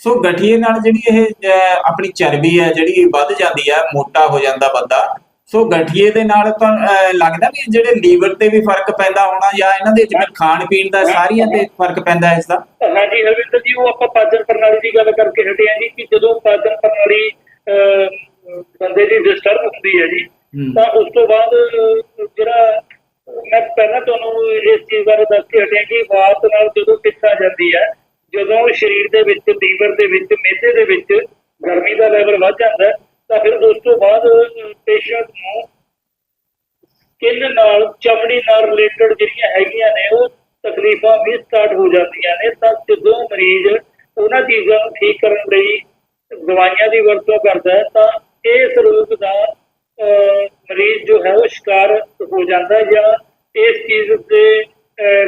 ਸੋ ਗਠੀਏ ਨਾਲ ਜਿਹੜੀ ਇਹ ਆਪਣੀ ਚਰਬੀ ਹੈ ਜਿਹੜੀ ਵੱਧ ਜਾਂਦੀ ਹੈ ਮੋਟਾ ਹੋ ਜਾਂਦਾ ਬੰਦਾ ਸੋ ਗਠੀਏ ਦੇ ਨਾਲ ਤਾਂ ਲੱਗਦਾ ਵੀ ਜਿਹੜੇ ਲੀਵਰ ਤੇ ਵੀ ਫ਼ਰਕ ਪੈਂਦਾ ਹੋਣਾ ਜਾਂ ਇਹਨਾਂ ਦੇ ਜਿਵੇਂ ਖਾਣ ਪੀਣ ਦਾ ਸਾਰੀਆਂ ਤੇ ਫ਼ਰਕ ਪੈਂਦਾ ਇਸ ਦਾ ਹਾਂਜੀ ਹਰਵਿੰਦਰ ਜੀ ਉਹ ਆਪਾਂ ਪਾਚਨ ਪ੍ਰਣਾਲੀ ਦੀ ਗੱਲ ਕਰਕੇ ਹਟੇ ਹਾਂ ਜੀ ਕਿ ਜਦੋਂ ਪਾਚਨ ਪ੍ਰਣਾਲੀ ਬੰਦੇ ਦੀ ਡਿਸਟਰਬ ਹੁੰਦੀ ਹੈ ਜੀ। ਤਾਂ ਉਸ ਤੋਂ ਬਾਅਦ ਜਿਹੜਾ ਮੈਂ ਪਹਿਲਾਂ ਤੁਹਾਨੂੰ ਇਸ ਚੀਜ਼ ਬਾਰੇ ਦੱਸ ਕੇ ਹਟਿਆ ਕਿ ਵਾਤ ਨਾਲ ਜਦੋਂ ਆ ਜਾਂਦੀ ਹੈ ਜਦੋਂ ਸਰੀਰ ਦੇ ਵਿੱਚ ਲੀਵਰ ਦੇ ਵਿੱਚ ਮਿਹਦੇ ਦੇ ਵਿੱਚ ਗਰਮੀ ਦਾ ਲੈਵਲ ਵੱਧ ਜਾਂਦਾ ਹੈ, ਤਾਂ ਫਿਰ ਉਸ ਤੋਂ ਬਾਅਦ ਪੇਸ਼ੈਂਟ ਨੂੰ ਸਕਿਨ ਨਾਲ, ਚਮੜੀ ਨਾਲ ਰਿਲੇਟਡ ਜਿਹੜੀਆਂ ਹੈਗੀਆਂ ਨੇ, ਉਹ ਤਕਲੀਫਾਂ ਵੀ ਸਟਾਰਟ ਹੋ ਜਾਂਦੀਆਂ ਨੇ। ਤਾਂ ਜਦੋਂ ਮਰੀਜ਼ ਉਹਨਾਂ ਚੀਜ਼ਾਂ ਨੂੰ ਠੀਕ ਕਰਨ ਲਈ ਦਵਾਈਆਂ ਦੀ ਵਰਤੋਂ ਕਰਦਾ ਹੈ, ਤਾਂ ਇਸ ਰੋਗ ਦਾ ਮਰੀਜ਼ ਜੋ ਹੈ, ਉਹ ਸ਼ਿਕਾਰ ਹੋ ਜਾਂਦਾ ਜਾਂ ਇਸ ਚੀਜ਼ ਦੇ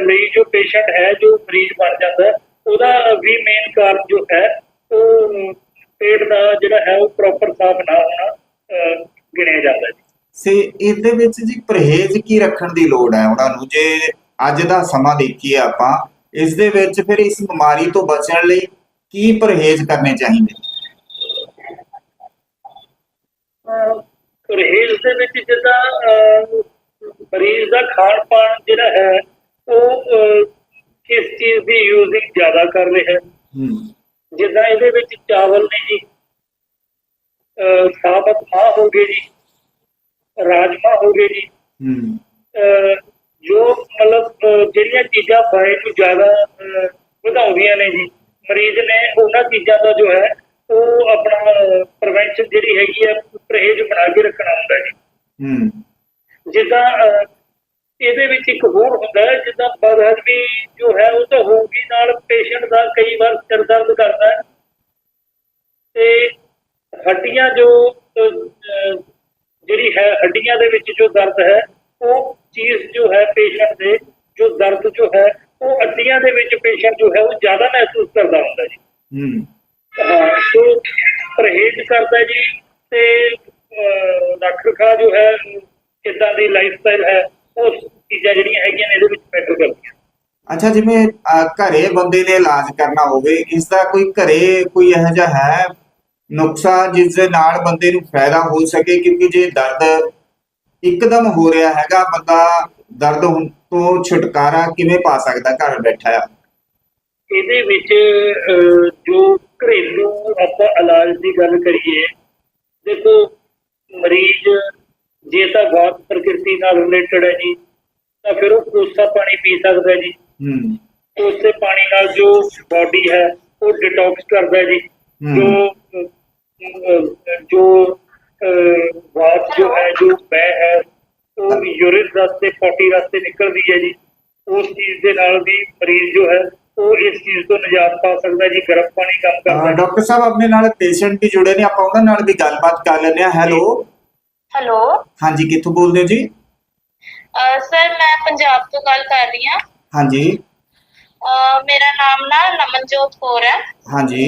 ਲਈ ਜੋ ਪੇਸ਼ੈਂਟ ਹੈ, ਜੋ ਮਰੀਜ਼ ਬਣ ਜਾਂਦਾ ਉਹਦਾ ਵੀ ਮੇਨ ਕਾਰਨ ਜੋ ਹੈ, ਉਹ ਪੇਟ ਦਾ ਜਿਹੜਾ ਹੈ ਉਹ ਪ੍ਰੋਪਰ ਸਾਫ਼ ਨਾ ਹੋਣਾ ਗਿਣਿਆ ਜਾਂਦਾ ਹੈ ਸੇ ਇਹਦੇ ਵਿੱਚ ਜੀ ਪਰਹੇਜ਼ ਕੀ ਰੱਖਣ ਦੀ ਲੋੜ ਹੈ ਉਹਨਾਂ ਨੂੰ? ਜੇ ਅੱਜ ਦਾ ਸਮਾਂ ਦੇਖੀਏ ਆਪਾਂ ਇਸ ਦੇ ਵਿੱਚ ਫਿਰ ਇਸ ਬਿਮਾਰੀ ਤੋਂ ਬਚਣ ਲਈ ਕੀ ਪਰਹੇਜ਼ ਕਰਨੇ ਚਾਹੀਦੇ? ਪਰਹੇਜ਼ ਦੇ ਵਿੱਚ ਜਿੱਦਾਂ ਮਰੀਜ਼ ਦਾ ਖਾਣ ਪਾਣ ਜਿਹੜਾ ਹੈ ਉਹ ਕਿਸ ਚੀਜ਼ ਦੀ ਯੂਜ਼ਿੰਗ ਜ਼ਿਆਦਾ ਕਰ ਰਿਹਾ ਹੂੰ। ਜਿੱਦਾਂ ਇਹਦੇ ਵਿੱਚ ਚਾਵਲ ਨੇ ਜੀ ਸਾਬਤ ਮਾਹ ਹੋ ਗਏ ਜੀ ਰਾਜਮਾ ਹੋ ਗਏ ਜੀ ਹੂੰ। ਜੋ ਮਤਲਬ ਜਿਹੜੀਆਂ ਚੀਜ਼ਾਂ ਬਾਈ ਨੂੰ ਜ਼ਿਆਦਾ ਵਧਾਉਂਦੀਆਂ ਨੇ ਜੀ ਮਰੀਜ਼ ਨੇ ਉਹਨਾਂ ਚੀਜ਼ਾਂ ਦਾ ਜੋ ਹੈ ਉਹ ਆਪਣਾ ਪ੍ਰੀਵੈਂਸ਼ਨ ਜਿਹੜੀ ਹੈਗੀ ਹੈ ਪਰਹੇਜ਼ ਬਣਾ ਕੇ ਰੱਖਣਾ ਹੁੰਦਾ ਜੀ। ਹੂੰ। ਜਿੱਦਾਂ ਇਹਦੇ ਵਿੱਚ ਇੱਕ ਹੋਰ ਹੁੰਦਾ ਹੈ ਜਿੱਦਾਂ ਬਦਹਜ਼ਮੀ ਜੋ ਹੈ ਉਹ ਤਾਂ ਹੋਊਗੀ ਨਾਲ ਪੇਸ਼ੈਂਟ ਦਾ ਕਈ ਵਾਰ ਸਿਰ ਦਰਦ ਕਰਦਾ ਹੈ। ਤੇ ਹੱਡੀਆਂ ਜੋ ਜਿਹੜੀ ਹੈ ਹੱਡੀਆਂ ਦੇ ਵਿੱਚ ਜੋ ਦਰਦ ਹੈ ਉਹ ਚੀਜ਼ ਜੋ ਹੈ ਪੇਸ਼ੈਂਟ ਦੇ ਜੋ ਦਰਦ ਜੋ ਹੈ ਉਹ ਹੱਡੀਆਂ ਦੇ ਵਿੱਚ ਪੇਸ਼ੈਂਟ ਜੋ ਹੈ ਉਹ ਜ਼ਿਆਦਾ ਮਹਿਸੂਸ ਕਰਦਾ ਹੁੰਦਾ ਜੀ। ਹੂੰ। ਹਾਂ ਸੋ ਪਰਹੇਜ਼ ਕਰਦਾ ਜੀ ਤੇ ਰੱਖ ਰਖਾ ਜੋ ਹੈ ਕਿੱਦਾਂ ਦੀ ਲਾਈਫ ਸਟਾਈਲ ਹੈ ਉਹ ਚੀਜ਼ਾਂ ਜਿਹੜੀਆਂ ਹੈਗੀਆਂ ਨੇ ਇਹਦੇ ਵਿੱਚ ਮੈਟਰ ਕਰਦੀਆਂ ਅੱਛਾ, ਜਿਵੇਂ ਘਰੇ ਬੰਦੇ ਨੇ ਇਲਾਜ ਕਰਨਾ ਹੋਵੇ ਇਸ ਦਾ ਕੋਈ ਘਰੇ ਕੋਈ ਇਹੋ ਜਿਹਾ ਹੈ ਨੁਕਸਾ ਜਿਸ ਦੇ ਨਾਲ ਬੰਦੇ ਨੂੰ ਫਾਇਦਾ ਹੋ ਸਕੇ? ਕਿਉਂਕਿ ਜੇ ਦਰਦ ਇੱਕਦਮ ਹੋ ਰਿਹਾ ਹੈਗਾ, ਬੰਦਾ ਦਰਦ ਤੋਂ ਛੁਟਕਾਰਾ ਕਿਵੇਂ ਪਾ ਸਕਦਾ ਘਰ ਬੈਠਾ ਆ ਇਹਦੇ ਵਿੱਚ ਜੋ ਘਰੇਲੂ ਆਪਾਂ ਇਲਾਜ ਦੀ ਗੱਲ ਕਰੀਏ, ਦੇਖੋ, ਮਰੀਜ਼ ਜੇ ਤਾਂ ਬਾਤ ਪ੍ਰਕਿਰਤੀ ਨਾਲ ਰਿਲੇਟਡ ਹੈ ਜੀ, ਤਾਂ ਫਿਰ ਉਹ ਕੋਸਾ ਪਾਣੀ ਪੀ ਸਕਦਾ ਜੀ। ਹੂੰ। ਉਸੇ ਪਾਣੀ ਨਾਲ ਜੋ ਬਾਡੀ ਹੈ ਉਹ ਡਿਟੌਕਸ ਕਰਦਾ ਹੈ ਜੀ। ਜੋ ਜੋ ਵਾਤ ਜੋ ਹੈ ਜੋ ਬੈ ਹੈ ਉਹ ਯੂਰਿਨ ਰਸਤੇ ਪੋਟੀ ਰਸਤੇ ਨਿਕਲਦੀ ਹੈ ਜੀ। ਉਸ ਚੀਜ਼ ਦੇ ਨਾਲ ਵੀ ਮਰੀਜ਼ ਜੋ ਹੈ ਉਹ ਇਸ ਚੀਜ਼ ਤੋਂ ਨਿਜਾਤ ਪਾ ਸਕਦਾ ਜੀ ਗਰਮ ਪਾਣੀ ਕੰਮ ਕਰਦਾ ਹੈ। ਡਾਕਟਰ ਸਾਹਿਬ ਆਪਣੇ ਨਾਲ ਪੇਸ਼ੈਂਟ ਵੀ ਜੁੜੇ ਨੇ ਆਪਾਂ ਉਹਨਾਂ ਨਾਲ ਵੀ ਗੱਲਬਾਤ ਕਰ ਲੈਂਦੇ ਹਾਂ। ਹੈਲੋ ਹੈਲੋ ਹਾਂਜੀ ਕਿੱਥੋਂ ਬੋਲਦੇ ਹੋ ਜੀ? ਸਰ ਮੈਂ ਪੰਜਾਬ ਤੋਂ ਗੱਲ ਕਰ ਰਹੀ ਹਾਂ। ਹਾਂਜੀ। ਅਹ ਮੇਰਾ ਨਾਮ ਨਾ ਨਮਨਜੋਤ ਕੌਰ ਹੈ। ਹਾਂਜੀ।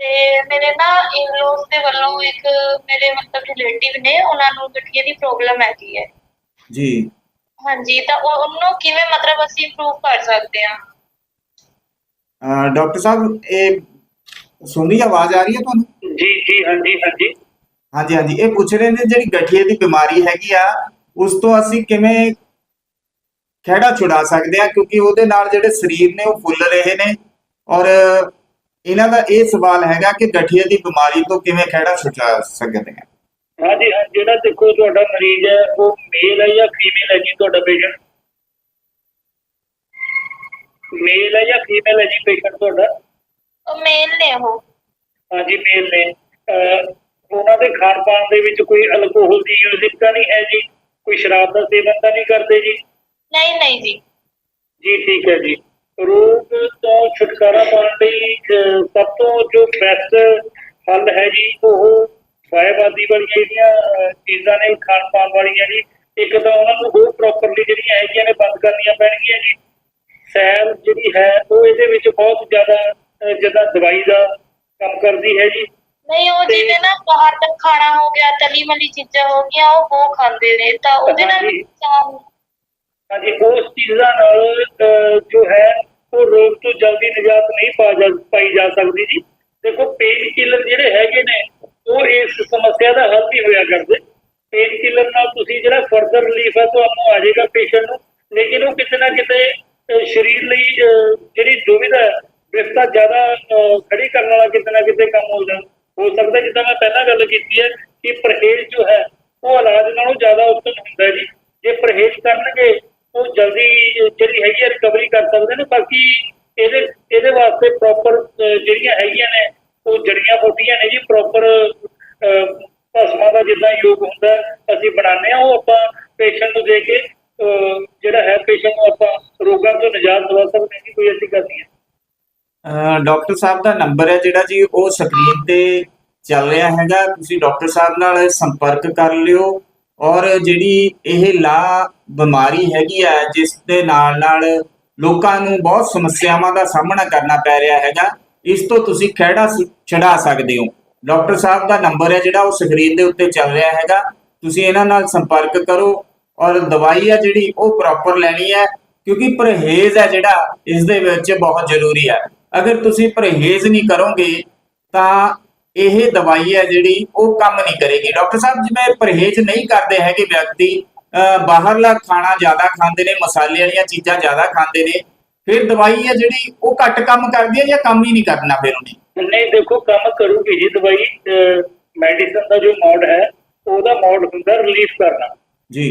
ਤੇ ਮੇਰੇ ਨਾ ਇਨਲੋਸ ਦੇ ਵੱਲੋਂ ਇੱਕ ਮੇਰੇ ਮਤਲਬ ਰਿਲੇਟਿਵ ਨੇ ਉਹਨਾਂ ਨੂੰ ਗਠੀਏ ਦੀ ਪ੍ਰੋਬਲਮ ਹੈਗੀ ਹੈ। ਜੀ। ਹਾਂਜੀ ਤਾਂ ਉਹ ਉਹਨੂੰ ਕਿਵੇਂ ਮਤਲਬ ਅਸੀਂ ਇੰਪਰੂਵ ਕਰ ਸਕਦੇ ਹਾਂ? ਅਹ ਡਾਕਟਰ ਸਾਹਿਬ ਇਹ ਸੁਣਦੀ ਆਵਾਜ਼ ਆ ਰਹੀ ਹੈ ਤੁਹਾਨੂੰ? ਜੀ ਜੀ ਹਾਂਜੀ ਹਾਂਜੀ। ਹਾਂਜੀ ਹਾਂਜੀ। ਇਹ ਪੁੱਛ ਰਹੇ ਨੇ ਜਿਹੜੀ ਗਠੀਏ ਦੀ ਬਿਮਾਰੀ ਹੈਗੀ ਆ ਉਸ ਤੋਂ ਅਸੀਂ ਕਿਵੇਂ ਖਹਿੜਾ ਛੁਡਾ ਸਕਦੇ ਆ ਕਿਉਂਕਿ ਉਹਦੇ ਨਾਲ ਜਿਹੜੇ ਸਰੀਰ ਨੇ ਉਹ ਫੁੱਲ ਰਹੇ ਨੇ। ਔਰ ਇਹਨਾਂ ਦਾ ਇਹ ਸਵਾਲ ਹੈਗਾ ਕਿ ਗਠੀਏ ਦੀ ਬਿਮਾਰੀ ਤੋਂ ਕਿਵੇਂ ਖਹਿੜਾ ਛੁਡਾ ਸਕਦੇ ਆ? ਹਾਂਜੀ ਹਾਂ ਜਿਹੜਾ ਦੇਖੋ ਤੁਹਾਡਾ ਮਰੀਜ਼ ਹੈ ਉਹ ਮੇਲ ਹੈ ਜਾਂ ਫੀਮੇਲ ਹੈ ਜੀ ਤੁਹਾਡਾ ਪੇਸ਼ੈਂਟ ਮੇਲ ਹੈ ਜਾਂ ਫੀਮੇਲ ਹੈ ਜੀ ਪੇਸ਼ੈਂਟ ਤੁਹਾਡਾ? ਉਹ ਮੇਲ ਨੇ ਉਹ। ਹਾਂਜੀ ਮੇਲ ਨੇ। ਉਹਨਾਂ ਦੇ ਖਾਣ ਪਾਣ ਦੇ ਵਿੱਚ ਕੋਈ ਅਲਕੋਹਲ ਦੀ ਯੂਜ਼ਿੰਗ ਤਾਂ ਨਹੀਂ ਹੈ ਜੀ? ਕੋਈ ਸ਼ਰਾਬ ਦਾ ਸੇਵਨ ਤਾਂ ਨਹੀਂ ਕਰਦੇ ਜੀ? ਨਹੀਂ ਨਹੀਂ ਜੀ। ਜੀ ਠੀਕ ਹੈ ਜੀ। ਰੋਗ ਤੋਂ ਛੁਟਕਾਰਾ ਪਾਉਣ ਲਈ ਅਹ, ਸਭ ਤੋਂ ਜੋ ਬੈਸਟ ਹੱਲ ਹੈ ਜੀ ਉਹ ਫਾਇਬਾਦੀ ਵਾਲੀਆਂ ਜਿਹੜੀਆਂ ਅਹ, ਚੀਜ਼ਾਂ ਨੇ ਖਾਣ ਪਾਣ ਵਾਲੀਆਂ ਜੀ ਇੱਕ ਤਾਂ ਉਹਨਾਂ ਨੂੰ ਉਹ ਪ੍ਰੋਪਰਲੀ ਜਿਹੜੀਆਂ ਹੈਗੀਆਂ ਨੇ ਬੰਦ ਕਰਨੀਆਂ ਪੈਣਗੀਆਂ ਜੀ। ਸੈਲ ਜਿਹੜੀ ਹੈ ਉਹ ਇਹਦੇ ਵਿੱਚ ਬਹੁਤ ਜ਼ਿਆਦਾ ਜਿੱਦਾਂ ਦਵਾਈ ਦਾ ਕੰਮ ਕਰਦੀ ਹੈ ਜੀ। ਨਹੀਂ ਉਹ ਜਿਵੇਂ ਨਾ ਬਾਹਰ ਦਾ ਖਾਣਾ ਹੋ ਗਿਆ ਤਲੀ ਮਲੀ ਚੀਜ਼ਾਂ ਹੋ ਗਈਆਂ ਉਹ ਉਹ ਖਾਂਦੇ ਨੇ। ਤਾਂ ਉਹਦੇ ਨਾਲ ਹਾਂਜੀ। ਨੁਕਸਾਨ- ਹਾਂਜੀ, ਉਸ ਚੀਜ਼ਾਂ ਨਾਲ ਜੋ ਹੈ, ਉਹ ਰੋਗ ਤੋਂ ਜਲਦੀ ਨਿਜਾਤ ਨਹੀਂ ਪਾ ਜਾ, ਪਾਈ ਜਾ ਸਕਦੀ ਜੀ। ਦੇਖੋ ਪੇਨ ਕਿਲਰ ਜਿਹੜੇ ਹੈਗੇ ਨੇ, ਉਹ ਇਸ ਸਮੱਸਿਆ ਦਾ ਹੱਲ ਨਹੀਂ ਹੋਇਆ ਕਰਦੇ। ਪੇਨ ਕਿਲਰ ਨਾਲ ਤੁਸੀਂ ਜਿਹੜਾ ਫਰਦਰ ਰਿਲੀਫ ਹੈ ਤੁਹਾਨੂੰ ਆ ਜਾਏਗਾ ਪੇਸ਼ੈਂਟ ਨੂੰ। ਲੇਕਿਨ ਉਹ ਕਿਤੇ ਨਾ ਕਿਤੇ ਸਰੀਰ ਲਈ ਜਿਹੜੀ ਦੁਵਿਧਾ ਹੈ ਵਿਵਸਥਾ ਜ਼ਿਆਦਾ ਖੜੀ ਕਰਨ ਵਾਲਾ ਕਿਤੇ ਨਾ ਕਿਤੇ ਕੰਮ ਹੋ ਜਾਂਦਾ। ਹੋ ਸਕਦਾ ਜਿੱਦਾਂ ਮੈਂ ਪਹਿਲਾਂ ਗੱਲ ਕੀਤੀ ਹੈ ਕਿ ਪਰਹੇਜ਼ ਜੋ ਹੈ, ਉਹ ਇਲਾਜ ਨਾਲੋਂ ਜ਼ਿਆਦਾ ਉੱਤਮ ਹੁੰਦਾ ਜੀ। ਜੇ ਪਰਹੇਜ਼ ਕਰਨਗੇ ਉਹ ਜਲਦੀ ਜਿਹੜੀ ਹੈਗੀ ਹੈ ਰਿਕਵਰੀ ਕਰ ਸਕਦੇ ਨੇ, ਬਾਕੀ ਇਹਦੇ ਇਹਦੇ ਵਾਸਤੇ ਪ੍ਰੋਪਰ ਜਿਹੜੀਆਂ ਹੈਗੀਆਂ ਨੇ, ਉਹ ਜੜੀਆਂ ਬੂਟੀਆਂ ਨੇ ਜੀ ਪ੍ਰੋਪਰ ਭਸਮਾਂ ਦਾ ਜਿੱਦਾਂ ਯੋਗ ਹੁੰਦਾ, ਅਸੀਂ ਬਣਾਉਂਦੇ ਆ ਉਹ ਆਪਾਂ ਪੇਸ਼ੈਂਟ ਨੂੰ ਦੇ ਕੇ ਜਿਹੜਾ ਹੈ ਪੇਸ਼ੈਂਟ ਨੂੰ ਆਪਾਂ ਰੋਗਾਂ ਤੋਂ ਨਿਜਾਤ ਦਵਾ ਸਕਦੇ ਹਾਂ ਜੀ, ਕੋਈ ਐਸੀ ਗੱਲ ਨਹੀਂ ਹੈ। ਡਾਕਟਰ ਸਾਹਿਬ ਦਾ ਨੰਬਰ ਹੈ ਜਿਹੜਾ ਜੀ, ਉਹ ਸਕਰੀਨ ਤੇ ਚੱਲ ਰਿਹਾ ਹੈਗਾ। ਤੁਸੀਂ ਡਾਕਟਰ ਸਾਹਿਬ ਨਾਲ ਸੰਪਰਕ ਕਰ ਲਿਓ। ਔਰ ਜਿਹੜੀ ਇਹ ਲਾ ਬਿਮਾਰੀ ਹੈਗੀ ਆ, ਜਿਸ ਦੇ ਨਾਲ ਨਾਲ ਲੋਕਾਂ ਨੂੰ ਬਹੁਤ ਸਮੱਸਿਆਵਾਂ ਦਾ ਸਾਹਮਣਾ ਕਰਨਾ ਪੈ ਰਿਹਾ ਹੈਗਾ, ਇਸ ਤੋਂ ਤੁਸੀਂ ਖਹਿੜਾ ਸ- ਛਡਾ ਸਕਦੇ ਹੋ। ਡਾਕਟਰ ਸਾਹਿਬ ਦਾ ਨੰਬਰ ਹੈ ਜਿਹੜਾ, ਉਹ ਸਕਰੀਨ ਦੇ ਉੱਤੇ ਚੱਲ ਰਿਹਾ ਹੈਗਾ। ਤੁਸੀਂ ਇਹਨਾਂ ਨਾਲ ਸੰਪਰਕ ਕਰੋ ਔਰ ਦਵਾਈ ਹੈ ਜਿਹੜੀ, ਉਹ ਪ੍ਰੋਪਰ ਲੈਣੀ ਹੈ, ਕਿਉਂਕਿ ਪਰਹੇਜ਼ ਹੈ ਜਿਹੜਾ, ਇਸ ਦੇ ਵਿੱਚ ਬਹੁਤ ਜ਼ਰੂਰੀ ਹੈ। ਅਗਰ ਤੁਸੀਂ ਪਰਹੇਜ਼ ਨਹੀਂ ਕਰੋਗੇ, ਤਾਂ ਇਹ ਦਵਾਈ ਹੈ ਜਿਹੜੀ ਉਹ ਕੰਮ ਨਹੀਂ ਕਰੇਗੀ। ਡਾਕਟਰ ਸਾਹਿਬ ਜਿਵੇਂ ਪਰਹੇਜ਼ ਨਹੀਂ ਕਰਦੇ ਹੈਗੇ ਵਿਅਕਤੀ ਬਾਹਰਲਾ ਖਾਣਾ ਜ਼ਿਆਦਾ ਖਾਂਦੇ ਨੇ ਮਸਾਲੇ ਵਾਲੀਆਂ ਚੀਜ਼ਾਂ ਜ਼ਿਆਦਾ ਖਾਂਦੇ ਨੇ ਫਿਰ ਦਵਾਈ ਹੈ ਜਿਹੜੀ ਉਹ ਘੱਟ ਕੰਮ ਕਰਦੀ ਹੈ ਜਾਂ ਕੰਮ ਹੀ ਨਹੀਂ ਕਰਨਾ ਫਿਰ ਉਹਨੇ? ਨਹੀਂ ਦੇਖੋ ਕੰਮ ਕਰੂਗੀ ਜੀ ਦਵਾਈ ਮੈਡੀਸਨ ਦਾ ਜੋ ਮੋਡ ਹੈ ਉਹਦਾ ਮੋਡ ਹੁੰਦਾ ਰਿਲੀਫ ਕਰਨਾ। ਜੀ।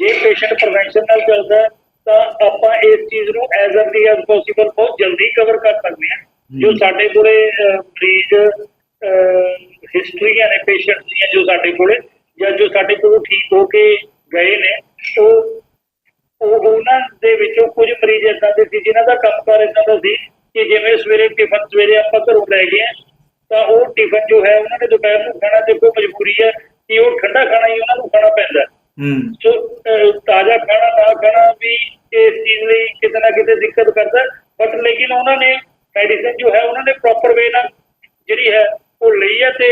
ਜੇ ਪੇਸ਼ੈਂਟ ਪ੍ਰੀਵੈਂਸ਼ਨ ਨਾਲ ਚੱਲਦਾ ਤਾਂ ਆਪਾਂ ਇਸ ਚੀਜ਼ ਨੂੰ ਐਜ਼ ਅਰਲੀ ਐਜ਼ ਪੋਸੀਬਲ ਬਹੁਤ ਜਲਦੀ ਕਵਰ ਕਰ ਸਕਦੇ ਹਾਂ। ਜੋ ਸਾਡੇ ਕੋਲੇ ਮਰੀਜ਼ ਹਿਸਟਰੀਆਂ ਨੇ ਪੇਸ਼ੈਂਟ ਦੀਆਂ ਜੋ ਸਾਡੇ ਕੋਲੇ ਜਾਂ ਜੋ ਸਾਡੇ ਕੋਲੋਂ ਠੀਕ ਹੋ ਕੇ ਗਏ ਨੇ ਉਹ ਉਹ ਉਹਨਾਂ ਦੇ ਵਿੱਚੋਂ ਕੁਝ ਮਰੀਜ਼ ਏਦਾਂ ਦੇ ਸੀ ਜਿਨ੍ਹਾਂ ਦਾ ਕੰਮਕਾਰ ਏਦਾਂ ਦਾ ਸੀ ਕਿ ਜਿਵੇਂ ਸਵੇਰੇ ਟਿਫਨ ਸਵੇਰੇ ਆਪਾਂ ਘਰੋਂ ਲੈ ਗਏ ਤਾਂ ਉਹ ਟਿਫਨ ਜੋ ਹੈ ਉਹਨਾਂ ਨੇ ਦੁਪਹਿਰ ਨੂੰ ਖਾਣਾ ਤੇ ਕੋਈ ਮਜਬੂਰੀ ਹੈ ਕਿ ਉਹ ਠੰਡਾ ਖਾਣਾ ਹੀ ਉਹਨਾਂ ਨੂੰ ਖਾਣਾ ਪੈਂਦਾ ਹੈ। ਸੋ ਤਾਜ਼ਾ ਖਾਣਾ ਨਾ ਖਾਣਾ ਵੀ ਇਸ ਚੀਜ਼ ਲਈ ਕਿਤੇ ਨਾ ਕਿਤੇ ਦਿੱਕਤ ਕਰਦਾ ਬਟ ਲੇਕਿਨ ਉਹਨਾਂ ਨੇ ਮੈਡੀਸਨ ਜੋ ਹੈ ਉਹਨਾਂ ਨੇ ਪ੍ਰੋਪਰ ਵੇ ਨਾਲ ਜਿਹੜੀ ਹੈ ਉਹ ਲਈ ਹੈ ਤੇ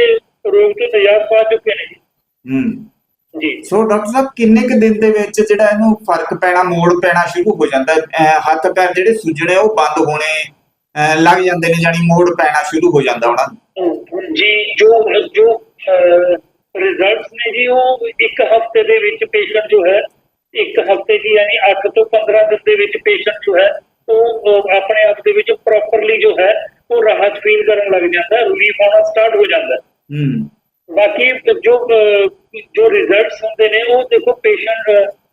ਰੋਗ ਤੋਂ ਨਿਜਾਤ ਪਾ ਚੁੱਕੇ ਨੇ ਜੀ ਹੂੰ ਜੀ ਸੋ ਡਾਕਟਰ ਸਾਹਿਬ ਕਿੰਨੇ ਕੁ ਦਿਨ ਦੇ ਵਿੱਚ ਜਿਹੜਾ ਇਹਨੂੰ ਫ਼ਰਕ ਪੈਣਾ ਮੋੜ ਪੈਣਾ ਸ਼ੁਰੂ ਹੋ ਜਾਂਦਾ। ਹੱਥ ਪੈਰ ਜਿਹੜੇ ਸੁੱਜਣੇ ਉਹ ਬੰਦ ਹੋਣੇ ਲੱਗ ਜਾਂਦੇ ਨੇ ਜਾਨੀ ਮੋੜ ਪੈਣਾ ਸ਼ੁਰੂ ਹੋ ਜਾਂਦਾ ਉਹਨਾਂ ਨੂੰ। ਜੀ ਜੋ ਜੋ ਰਿਜ਼ਲਟਸ ਨੇ ਜੀ ਉਹ ਇੱਕ ਹਫ਼ਤੇ ਦੇ ਵਿੱਚ ਪੇਸ਼ੈਂਟ ਜੋ ਹੈ ਇੱਕ ਹਫ਼ਤੇ ਦੀ ਯਾਨੀ 8 ਤੋਂ 15 ਦਿਨ ਦੇ ਵਿੱਚ ਪੇਸ਼ੈਂਟ ਜੋ ਹੈ ਉਹ ਆਪਣੇ ਆਪ ਦੇ ਵਿੱਚ ਪ੍ਰੋਪਰਲੀ ਜੋ ਹੈ ਉਹ ਰਾਹਤ ਫੀਲ ਕਰਨ ਲੱਗ ਜਾਂਦਾ ਰਿਲੀਫ ਸਟਾਰਟ ਹੋ ਜਾਂਦਾ। ਹੂੰ। ਬਾਕੀ ਜੋ ਜੋ ਰਿਜ਼ਲਟਸ ਹੁੰਦੇ ਨੇ, ਉਹ ਦੇਖੋ ਪੇਸ਼ੈਂਟ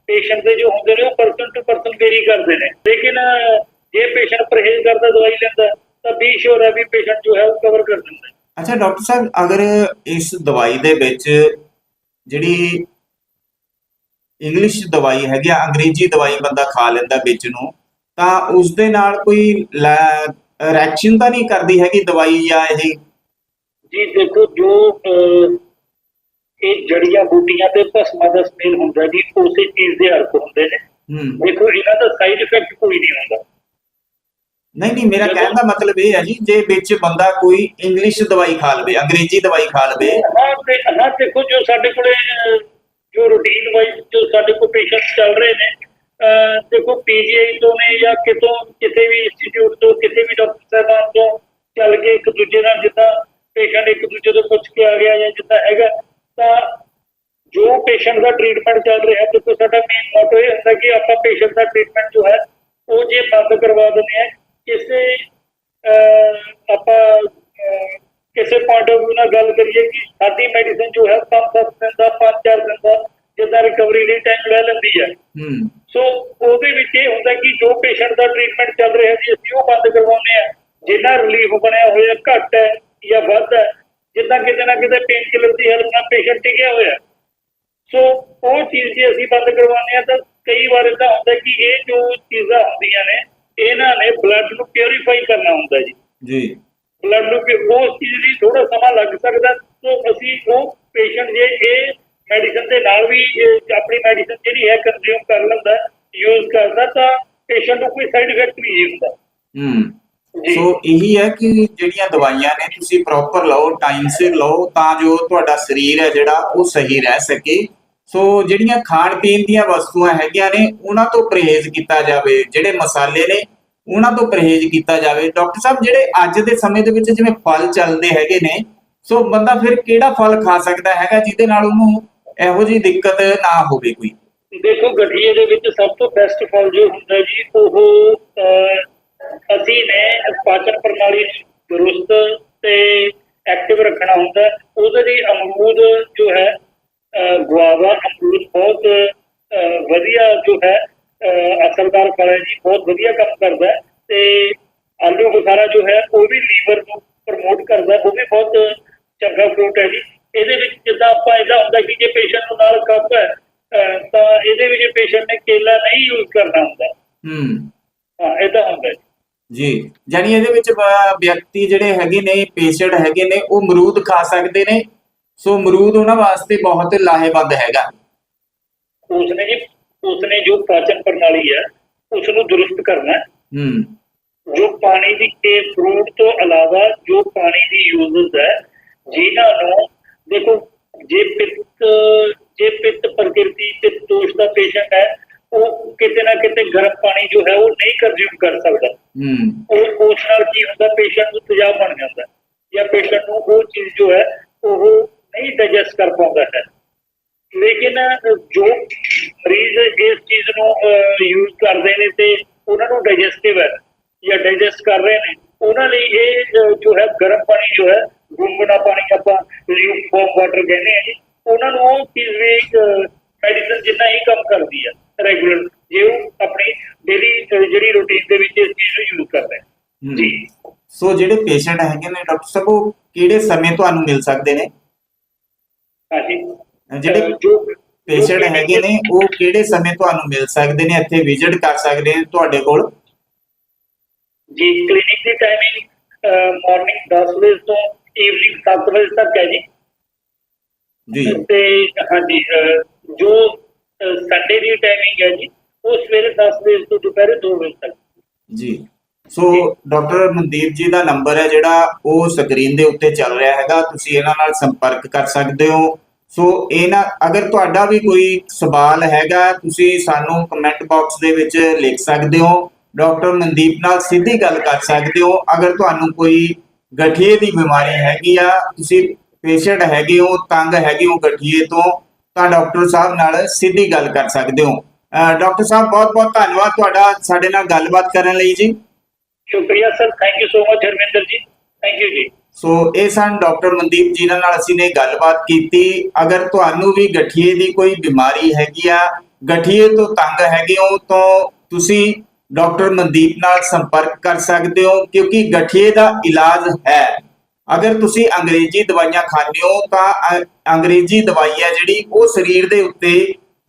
ਪੇਸ਼ੈਂਟ ਦੇ ਜੋ ਹੁੰਦੇ ਨੇ, ਉਹ ਪਰਸਨ ਟੂ ਪਰਸਨ ਵੇਰੀ ਕਰਦੇ ਨੇ। ਲੇਕਿਨ, ਜੇ ਪੇਸ਼ੈਂਟ ਪਰਹੇਜ਼ ਕਰਦਾ, ਦਵਾਈ ਲੈਂਦਾ, ਤਾਂ ਬੀ ਸ਼ੋਰ ਹੈ ਵੀ ਪੇਸ਼ੈਂਟ ਜੋ ਹੈ, ਉਹ ਕਵਰ ਕਰ ਦਿੰਦਾ ਅੱਛਾ ਡਾਕਟਰ ਸਾਹਿਬ, ਅਗਰ ਇਸ ਦਵਾਈ ਦੇ ਵਿੱਚ ਜਿਹੜੀ ਇੰਗਲਿਸ਼ ਦਵਾਈ ਹੈਗੀ ਆ, ਅੰਗਰੇਜ਼ੀ ਦਵਾਈ ਬੰਦਾ ਖਾ ਲੈਂਦਾ ਵਿੱਚ ਨੂੰ, ਤਾਂ ਉਸ ਦੇ ਨਾਲ ਕੋਈ ਰਿਐਕਸ਼ਨ ਤਾਂ ਨਹੀਂ ਕਰਦੀ ਹੈਗੀ ਦਵਾਈ ਜਾਂ ਇਹ ਜੀ ਦੇਖੋ ਜੋ ਇਹ ਜੜੀਆਂ ਬੂਟੀਆਂ ਤੇ ਭਸਮਾਂ ਦਾ ਸਮੇਲ ਹੁੰਦਾ ਜੀ ਉਸੇ ਚੀਜ਼ ਦੇ ਅਰਕ ਹੁੰਦੇ ਨੇ। ਹੂੰ। ਦੇਖੋ ਇਹਨਾਂ ਦਾ ਸਾਈਡ ਇਫੈਕਟ ਕੋਈ ਨਹੀਂ ਹੁੰਦਾ। ਨਹੀਂ ਨਹੀਂ ਮੇਰਾ ਕਹਿਣ ਦਾ ਮਤਲਬ ਇਹ ਹੈ ਜੀ ਜੇ ਵਿੱਚ ਬੰਦਾ ਕੋਈ ਇੰਗਲਿਸ਼ ਦਵਾਈ ਖਾ ਲਵੇ ਅੰਗਰੇਜ਼ੀ ਦਵਾਈ ਖਾ ਲਵੇ। ਹਾਂ ਤੇ ਹਾਂ ਦੇਖੋ ਜੋ ਸਾਡੇ ਕੋਲੇ ਜੋ ਰੂਟੀਨ ਵਾਈਜ਼ ਜੋ ਸਾਡੇ ਕੋਲ ਪੇਸ਼ੈਂਟ ਚੱਲ ਰਹੇ ਨੇ ਦੇਖੋ ਪੀਜੀਆਈ ਤੋਂ ਨੇ ਜਾਂ ਕਿਤੋਂ ਕਿਸੇ ਵੀ ਇੰਸਟੀਚਿਊਟ ਤੋਂ ਕਿਸੇ ਵੀ ਡਾਕਟਰ ਸਾਹਿਬਾਨ ਤੋਂ ਚੱਲ ਕੇ ਇੱਕ ਦੂਜੇ ਨਾਲ ਜਿੱਦਾਂ ਪੇਸ਼ੈਂਟ ਇੱਕ ਦੂਜੇ ਤੋਂ ਪੁੱਛ ਕੇ ਆ ਗਿਆ ਜਾਂ ਜਿੱਦਾਂ ਹੈਗਾ ਤਾਂ ਜੋ ਪੇਸ਼ੈਂਟ ਦਾ ਟ੍ਰੀਟਮੈਂਟ ਚੱਲ ਰਿਹਾ ਦੇਖੋ ਸਾਡਾ ਮੇਨ ਮੋਟੋ ਇਹ ਹੁੰਦਾ ਕਿ ਆਪਾਂ ਪੇਸ਼ੈਂਟ ਦਾ ਟ੍ਰੀਟਮੈਂਟ ਜੋ ਹੈ ਉਹ ਜੇ ਬੰਦ ਕਰਵਾ ਦਿੰਦੇ ਆ ਕਿਸੇ ਆਪਾਂ ਕਿਸੇ ਪੁਆਇੰਟ ਆਫ View ਨਾਲ ਗੱਲ ਕਰੀਏ ਕਿ ਸਾਡੀ ਮੈਡੀਸਿਨ ਜੋ ਹੈ ਪੰਜ ਸੱਤ ਦਿਨ ਦਾ ਪੰਜ ਚਾਰ ਦਿਨ ਦਾ ਜਿੱਦਾਂ ਰਿਕਵਰੀ ਲਈ ਟਾਈਮ ਲੈ ਲੈਂਦੀ ਹੈ। ਹੂੰ। ਸੋ ਉਹਦੇ ਵਿੱਚ ਇਹ ਹੁੰਦਾ ਕਿ ਜੋ ਪੇਸ਼ੈਂਟ ਦਾ ਟ੍ਰੀਟਮੈਂਟ ਚੱਲ ਰਿਹਾ ਜੀ ਅਸੀਂ ਉਹ ਬੰਦ ਕਰਵਾਉਂਦੇ ਆ ਜਿੰਨਾ ਰਿਲੀਫ ਬਣਿਆ ਹੋਇਆ ਘੱਟ ਹੈ ਜਾਂ ਵੱਧ ਹੈ ਜਿੱਦਾਂ ਕਿਤੇ ਨਾ ਕਿਤੇ ਪੇਨ ਕਿਲਰ ਦੀ ਹੈਲਪ ਨਾਲ ਪੇਸ਼ੈਂਟ ਟਿਕਿਆ ਹੋਇਆ ਸੋ ਉਹ ਚੀਜ਼ ਜੇ ਅਸੀਂ ਬੰਦ ਕਰਵਾਉਂਦੇ ਆ ਤਾਂ ਕਈ ਵਾਰ ਇਦਾਂ ਹੁੰਦਾ ਕਿ ਇਹ ਜੋ ਚੀਜ਼ਾਂ ਹੁੰਦੀਆਂ ਨੇ ਇਹਨਾਂ ਨੇ ਬਲੱਡ ਨੂੰ ਪਿਉਰੀਫਾਈ ਕਰਨਾ ਹੁੰਦਾ ਜੀ। ਜੀ। ਬਲੱਡ ਨੂੰ ਉਸ ਚੀਜ਼ ਲਈ ਥੋੜਾ ਸਮਾਂ ਲੱਗ ਸਕਦਾ ਸੋ ਅਸੀਂ ਉਹ ਪੇਸ਼ੈਂਟ ਜੇ ਇਹ ਮੈਡੀਸਨ ਦੇ ਨਾਲ ਵੀ ਆਪਣੀ ਮੈਡੀਸਨ ਜਿਹੜੀ ਹੈ ਕੰਜ਼ਿਊਮ ਕਰ ਲੈਂਦਾ ਯੂਜ਼ ਕਰਦਾ ਤਾਂ ਪੇਸ਼ੈਂਟ ਨੂੰ ਕੋਈ ਸਾਈਡ ਇਫੈਕਟ ਨਹੀਂ ਹੁੰਦਾ। ਹੂੰ। ਸੋ ਇਹੀ ਹੈ ਕਿ ਜਿਹੜੀਆਂ ਦਵਾਈਆਂ ਨੇ ਤੁਸੀਂ ਪ੍ਰੋਪਰ ਲਓ ਟਾਈਮ ਸਿਰ ਲਓ, ਤਾਂ ਜੋ ਤੁਹਾਡਾ ਸਰੀਰ ਹੈ ਜਿਹੜਾ, ਉਹ ਸਹੀ ਰਹਿ ਸਕੇ। ਸੋ ਜਿਹੜੀਆਂ ਖਾਣ ਪੀਣ ਦੀਆਂ ਵਸਤੂਆਂ ਹੈਗੀਆਂ ਨੇ, ਉਹਨਾਂ ਤੋਂ ਪਰਹੇਜ਼ ਕੀਤਾ ਜਾਵੇ। ਜਿਹੜੇ ਮਸਾਲੇ ਨੇ, ਉਹਨਾਂ ਤੋਂ ਪਰਹੇਜ਼ ਕੀਤਾ ਜਾਵੇ। ਡਾਕਟਰ ਸਾਹਿਬ, ਜਿਹੜੇ ਅੱਜ ਦੇ ਸਮੇਂ ਦੇ ਵਿੱਚ ਜਿਵੇਂ ਫਲ ਚੱਲਦੇ ਹੈਗੇ ਨੇ, ਸੋ ਬੰਦਾ ਫਿਰ ਕਿਹੜਾ ਫਲ ਖਾ ਸਕਦਾ ਹੈਗਾ, ਜਿਹਦੇ ਨਾਲ ਉਹਨੂੰ ਇਹੋ ਜਿਹੀ ਦਿੱਕਤ ਨਾ ਹੋਵੇ ਕੋਈ? ਦੇਖੋ ਗਠੀਏ ਦੇ ਵਿੱਚ ਸਭ ਤੋਂ ਬੈਸਟ ਫਲ ਜੋ ਹੁੰਦਾ ਜੀ, ਉਹ ਅਸੀਂ ਨੇ ਪਾਚਨ ਪ੍ਰਣਾਲੀ ਨੂੰ ਦਰੁਸਤ ਤੇ ਐਕਟਿਵ ਰੱਖਣਾ ਹੁੰਦਾ। ਉਹਦੇ ਲਈ ਅਮਰੂਦ ਜੋ ਹੈ ਗੁਆਵਾ ਅਮਰੂਦ ਬਹੁਤ ਵਧੀਆ ਜੋ ਹੈ ਅਸਰਦਾਰ ਫਲ ਹੈ ਜੀ ਬਹੁਤ ਵਧੀਆ ਕੰਮ ਕਰਦਾ ਤੇ ਆਲੂ ਬੁਖਾਰਾ ਜੋ ਹੈ ਉਹ ਵੀ ਲੀਵਰ ਨੂੰ ਪ੍ਰਮੋਟ ਕਰਦਾ ਉਹ ਵੀ ਬਹੁਤ ਚੰਗਾ ਫਰੂਟ ਹੈ ਜੀ। ਇਹਦੇ ਵਿੱਚ ਜਿੱਦਾਂ ਆਪਾਂ ਇਹਦਾ ਹੁੰਦਾ ਕਿ ਜੇ ਪੇਸ਼ੈਂਟ ਨੂੰ ਨਾਲ ਕੱਪ ਹੈ ਤਾਂ ਇਹਦੇ ਵਿੱਚ ਪੇਸ਼ੈਂਟ ਨੇ ਕੇਲਾ ਨਹੀਂ ਯੂਜ਼ ਕਰਨਾ ਹੁੰਦਾ। ਹੂੰ। ਹਾਂ ਇਹਦਾ ਹੁੰਦਾ ਜੀ। ਜਾਨੀ ਇਹਦੇ ਵਿੱਚ ਵਿਅਕਤੀ ਜਿਹੜੇ ਹੈਗੇ ਨੇ ਪੇਸ਼ੈਂਟ ਹੈਗੇ ਨੇ ਉਹ ਅਮਰੂਦ ਖਾ ਸਕਦੇ ਨੇ। ਸੋ ਅਮਰੂਦ ਉਹਨਾਂ ਵਾਸਤੇ ਬਹੁਤ ਲਾਹੇਵੰਦ ਹੈਗਾ। ਉਸਨੇ ਜੀ ਉਸਨੇ ਜੋ ਪਾਚਨ ਪ੍ਰਣਾਲੀ ਹੈ ਉਸ ਨੂੰ ਦਰੁਸਤ ਕਰਨਾ ਹੈ। ਹੂੰ। ਜੋ ਪਾਣੀ ਦੀ ਕੇ ਫਰੂਟ ਤੋਂ ਇਲਾਵਾ ਜੋ ਪਾਣੀ ਦੀ ਯੂਜ਼ਸ ਹੈ ਜਿਨ੍ਹਾਂ ਨੂੰ ਦੇਖੋ ਜੇ ਪਿੱਤ ਜੇ ਪਿੱਤ ਪ੍ਰਕਿਰਤੀ ਤੇ ਦੋਸ਼ ਦਾ ਪੇਸ਼ੈਂਟ ਹੈ ਉਹ ਕਿਤੇ ਨਾ ਕਿਤੇ ਗਰਮ ਪਾਣੀ ਜੋ ਹੈ ਉਹ ਨਹੀਂ ਕੰਜ਼ਿਊਮ ਕਰ ਸਕਦਾ। ਉਹ ਉਸ ਨਾਲ ਕੀ ਹੁੰਦਾ ਪੇਸ਼ੈਂਟ ਨੂੰ ਤੇਜ਼ਾਬ ਬਣ ਜਾਂਦਾ। ਜਾਂ ਪੇਸ਼ੈਂਟ ਨੂੰ ਉਹ ਚੀਜ਼ ਜੋ ਹੈ, ਉਹ ਨਹੀਂ ਡਾਈਜੈਸਟ ਕਰ ਪਾਉਂਦਾ ਹੈ। ਲੇਕਿਨ ਜੋ ਮਰੀਜ਼ ਇਸ ਚੀਜ਼ ਨੂੰ ਯੂਜ਼ ਕਰਦੇ ਨੇ ਤੇ ਉਹਨਾਂ ਨੂੰ ਡਾਈਜੈਸਟਿਵ ਹੈ ਜਾਂ ਡਾਈਜੈਸਟ ਕਰ ਰਹੇ ਨੇ ਉਹਨਾਂ ਲਈ ਇਹ ਅਹ, ਜੋ ਹੈ ਗਰਮ ਪਾਣੀ ਜੋ ਹੈ ਗੁੰਗਣਾ ਪਾਣੀ ਆਪਾਂ ਲਿਊਫਾਰਮ ਵਾਟਰ ਕਹਿੰਦੇ ਆ ਜੀ ਉਹਨਾਂ ਨੂੰ ਉਹ ਚੀਜ਼ ਵੀ ਮੈਡੀਸਨ ਜਿੰਨਾ ਹੀ ਕੰਮ ਕਰਦੀ ਹੈ ਰੈਗੂਲਰ ਜੇ ਉਹ ਆਪਣੀ ਡੇਲੀ ਜਿਹੜੀ ਰੂਟੀਨ ਦੇ ਵਿੱਚ ਇਸ ਚੀਜ਼ ਨੂੰ ਯੂਜ਼ ਕਰਦੇ ਹੈ ਹੂੰ। ਜੀ ਸੋ ਜਿਹੜੇ ਪੇਸ਼ੈਂਟ ਹੈਗੇ ਨੇ ਡਾਕਟਰ ਸਾਹਿਬ ਉਹ ਕਿਹੜੇ ਸਮੇਂ ਤੁਹਾਨੂੰ ਮਿਲ ਸਕਦੇ ਨੇ? ਹਾਂਜੀ। ਜਿਹੜੇ ਪੇਸ਼ੈਂਟ ਹੈਗੇ ਨੇ ਉਹ ਕਿਹੜੇ ਸਮੇਂ ਤੁਹਾਨੂੰ ਮਿਲ ਸਕਦੇ ਨੇ? ਇੱਥੇ ਵਿਜ਼ਿਟ ਕਰ ਸਕਦੇ ਨੇ ਤੁਹਾਡੇ ਕੋਲ? ਜੀ ਕਲੀਨਿਕ ਦੀ ਟਾਈਮਿੰਗ ਮਾਰਨਿੰਗ 10 ਵਜੇ ਤੋਂ ਈਵਨਿੰਗ 7 ਵਜੇ ਤੱਕ ਹੈ ਜੀ। ਜੀ। ਤੇ ਹਾਂਜੀ ਜੋ ਸੰਡੇ ਦੀ ਟਾਈਮਿੰਗ ਹੈ ਜੀ ਉਹ ਸਵੇਰੇ 10 ਵਜੇ ਤੋਂ ਦੁਪਹਿਰੇ 2 ਵਜੇ ਤੱਕ। ਜੀ। ਸੋ ਡਾਕਟਰ ਮਨਦੀਪ ਜੀ ਦਾ ਨੰਬਰ ਹੈ ਜਿਹੜਾ ਉਹ ਸਕਰੀਨ ਦੇ ਉੱਤੇ ਚੱਲ ਰਿਹਾ ਹੈਗਾ। ਤੁਸੀਂ ਇਹਨਾਂ ਨਾਲ ਸੰਪਰਕ ਕਰ ਸਕਦੇ ਹੋ। ਸੋ ਇਹਨਾਂ ਅਗਰ ਤੁਹਾਡਾ ਵੀ ਕੋਈ ਸਵਾਲ ਹੈਗਾ ਤੁਸੀਂ ਸਾਨੂੰ ਕਮੈਂਟ ਬਾਕਸ ਦੇ ਵਿੱਚ ਲਿਖ ਸਕਦੇ ਹੋ। ਡਾਕਟਰ ਮਨਦੀਪ ਨਾਲ ਸਿੱਧੀ ਗੱਲ ਕਰ ਸਕਦੇ ਹੋ। ਅਗਰ ਤੁਹਾਨੂੰ ਕੋਈ ਗਠੀਏ ਦੀ ਬਿਮਾਰੀ ਹੈਗੀ ਆ ਤੁਸੀਂ ਪੇਸ਼ੈਂਟ ਹੈਗੇ ਹੋ ਤੰਗ ਹੈਗੇ ਹੋ ਗਠੀਏ ਤੋਂ ਤਾਂ ਡਾਕਟਰ ਸਾਹਿਬ ਨਾਲ ਸਿੱਧੀ ਗੱਲ ਕਰ ਸਕਦੇ ਹੋ। ਡਾਕਟਰ ਸਾਹਿਬ ਬਹੁਤ ਬਹੁਤ ਧੰਨਵਾਦ ਤੁਹਾਡਾ ਸਾਡੇ ਨਾਲ ਗੱਲਬਾਤ ਕਰਨ ਲਈ ਜੀ। ਸ਼ੁਕਰੀਆ sir thank you so much Harminder ji thank you ਜੀ ਸੋ ਇਹ ਸਨ ਡਾਕਟਰ ਮਨਦੀਪ ਜੀ ਨਾਲ ਅਸੀਂ ਨੇ ਗੱਲਬਾਤ ਕੀਤੀ। ਅਗਰ ਤੁਹਾਨੂੰ ਵੀ ਗਠੀਏ ਦੀ ਕੋਈ ਬਿਮਾਰੀ ਹੈਗੀ ਆ, ਗਠੀਏ ਤੋਂ ਤੰਗ ਹੈਗੇ ਹੋ, ਤਾਂ ਤੁਸੀਂ ਡਾਕਟਰ ਮਨਦੀਪ ਨਾਲ ਸੰਪਰਕ ਕਰ ਸਕਦੇ ਹੋ, ਕਿਉਂਕਿ ਗਠੀਏ ਦਾ ਇਲਾਜ ਹੈ। ਅਗਰ ਤੁਸੀਂ ਅੰਗਰੇਜ਼ੀ ਦਵਾਈਆਂ ਖਾਂਦੇ ਹੋ, ਤਾਂ ਅੰਗਰੇਜ਼ੀ ਦਵਾਈ ਹੈ ਜਿਹੜੀ, ਉਹ ਸਰੀਰ ਦੇ ਉੱਤੇ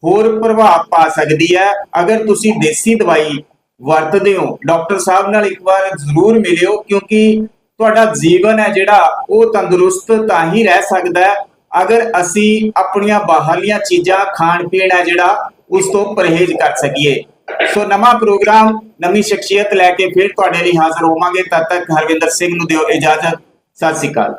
ਹੋਰ ਪ੍ਰਭਾਵ ਪਾ ਸਕਦੀ ਹੈ। ਅਗਰ ਤੁਸੀਂ ਦੇਸੀ ਦਵਾਈ ਵਰਤਦੇ ਹੋ। ਡਾਕਟਰ ਸਾਹਿਬ ਨਾਲ ਇੱਕ ਵਾਰ ਜ਼ਰੂਰ ਮਿਲਿਓ, ਕਿਉਂਕਿ ਤੁਹਾਡਾ ਜੀਵਨ ਹੈ ਜਿਹੜਾ, ਉਹ ਤੰਦਰੁਸਤ ਤਾਂ ਹੀ ਰਹਿ ਸਕਦਾ ਹੈ। ਅਗਰ ਅਸੀਂ ਆਪਣੀਆਂ ਬਾਹਰਲੀਆਂ ਚੀਜ਼ਾਂ ਖਾਣ ਪੀਣ ਹੈ ਜਿਹੜਾ, ਉਸ ਤੋਂ ਪਰਹੇਜ਼ ਕਰ ਸਕੀਏ। ਸੋ ਨਵਾਂ ਪ੍ਰੋਗਰਾਮ, ਨਵੀਂ ਸ਼ਖਸੀਅਤ ਲੈ ਕੇ ਫਿਰ ਤੁਹਾਡੇ ਲਈ ਹਾਜ਼ਰ ਹੋਵਾਂਗੇ। ਤਦ ਤੱਕ ਹਰਵਿੰਦਰ ਸਿੰਘ ਨੂੰ ਦਿਓ ਇਜਾਜ਼ਤ। ਸਤਿ ਸ਼੍ਰੀ ਅਕਾਲ।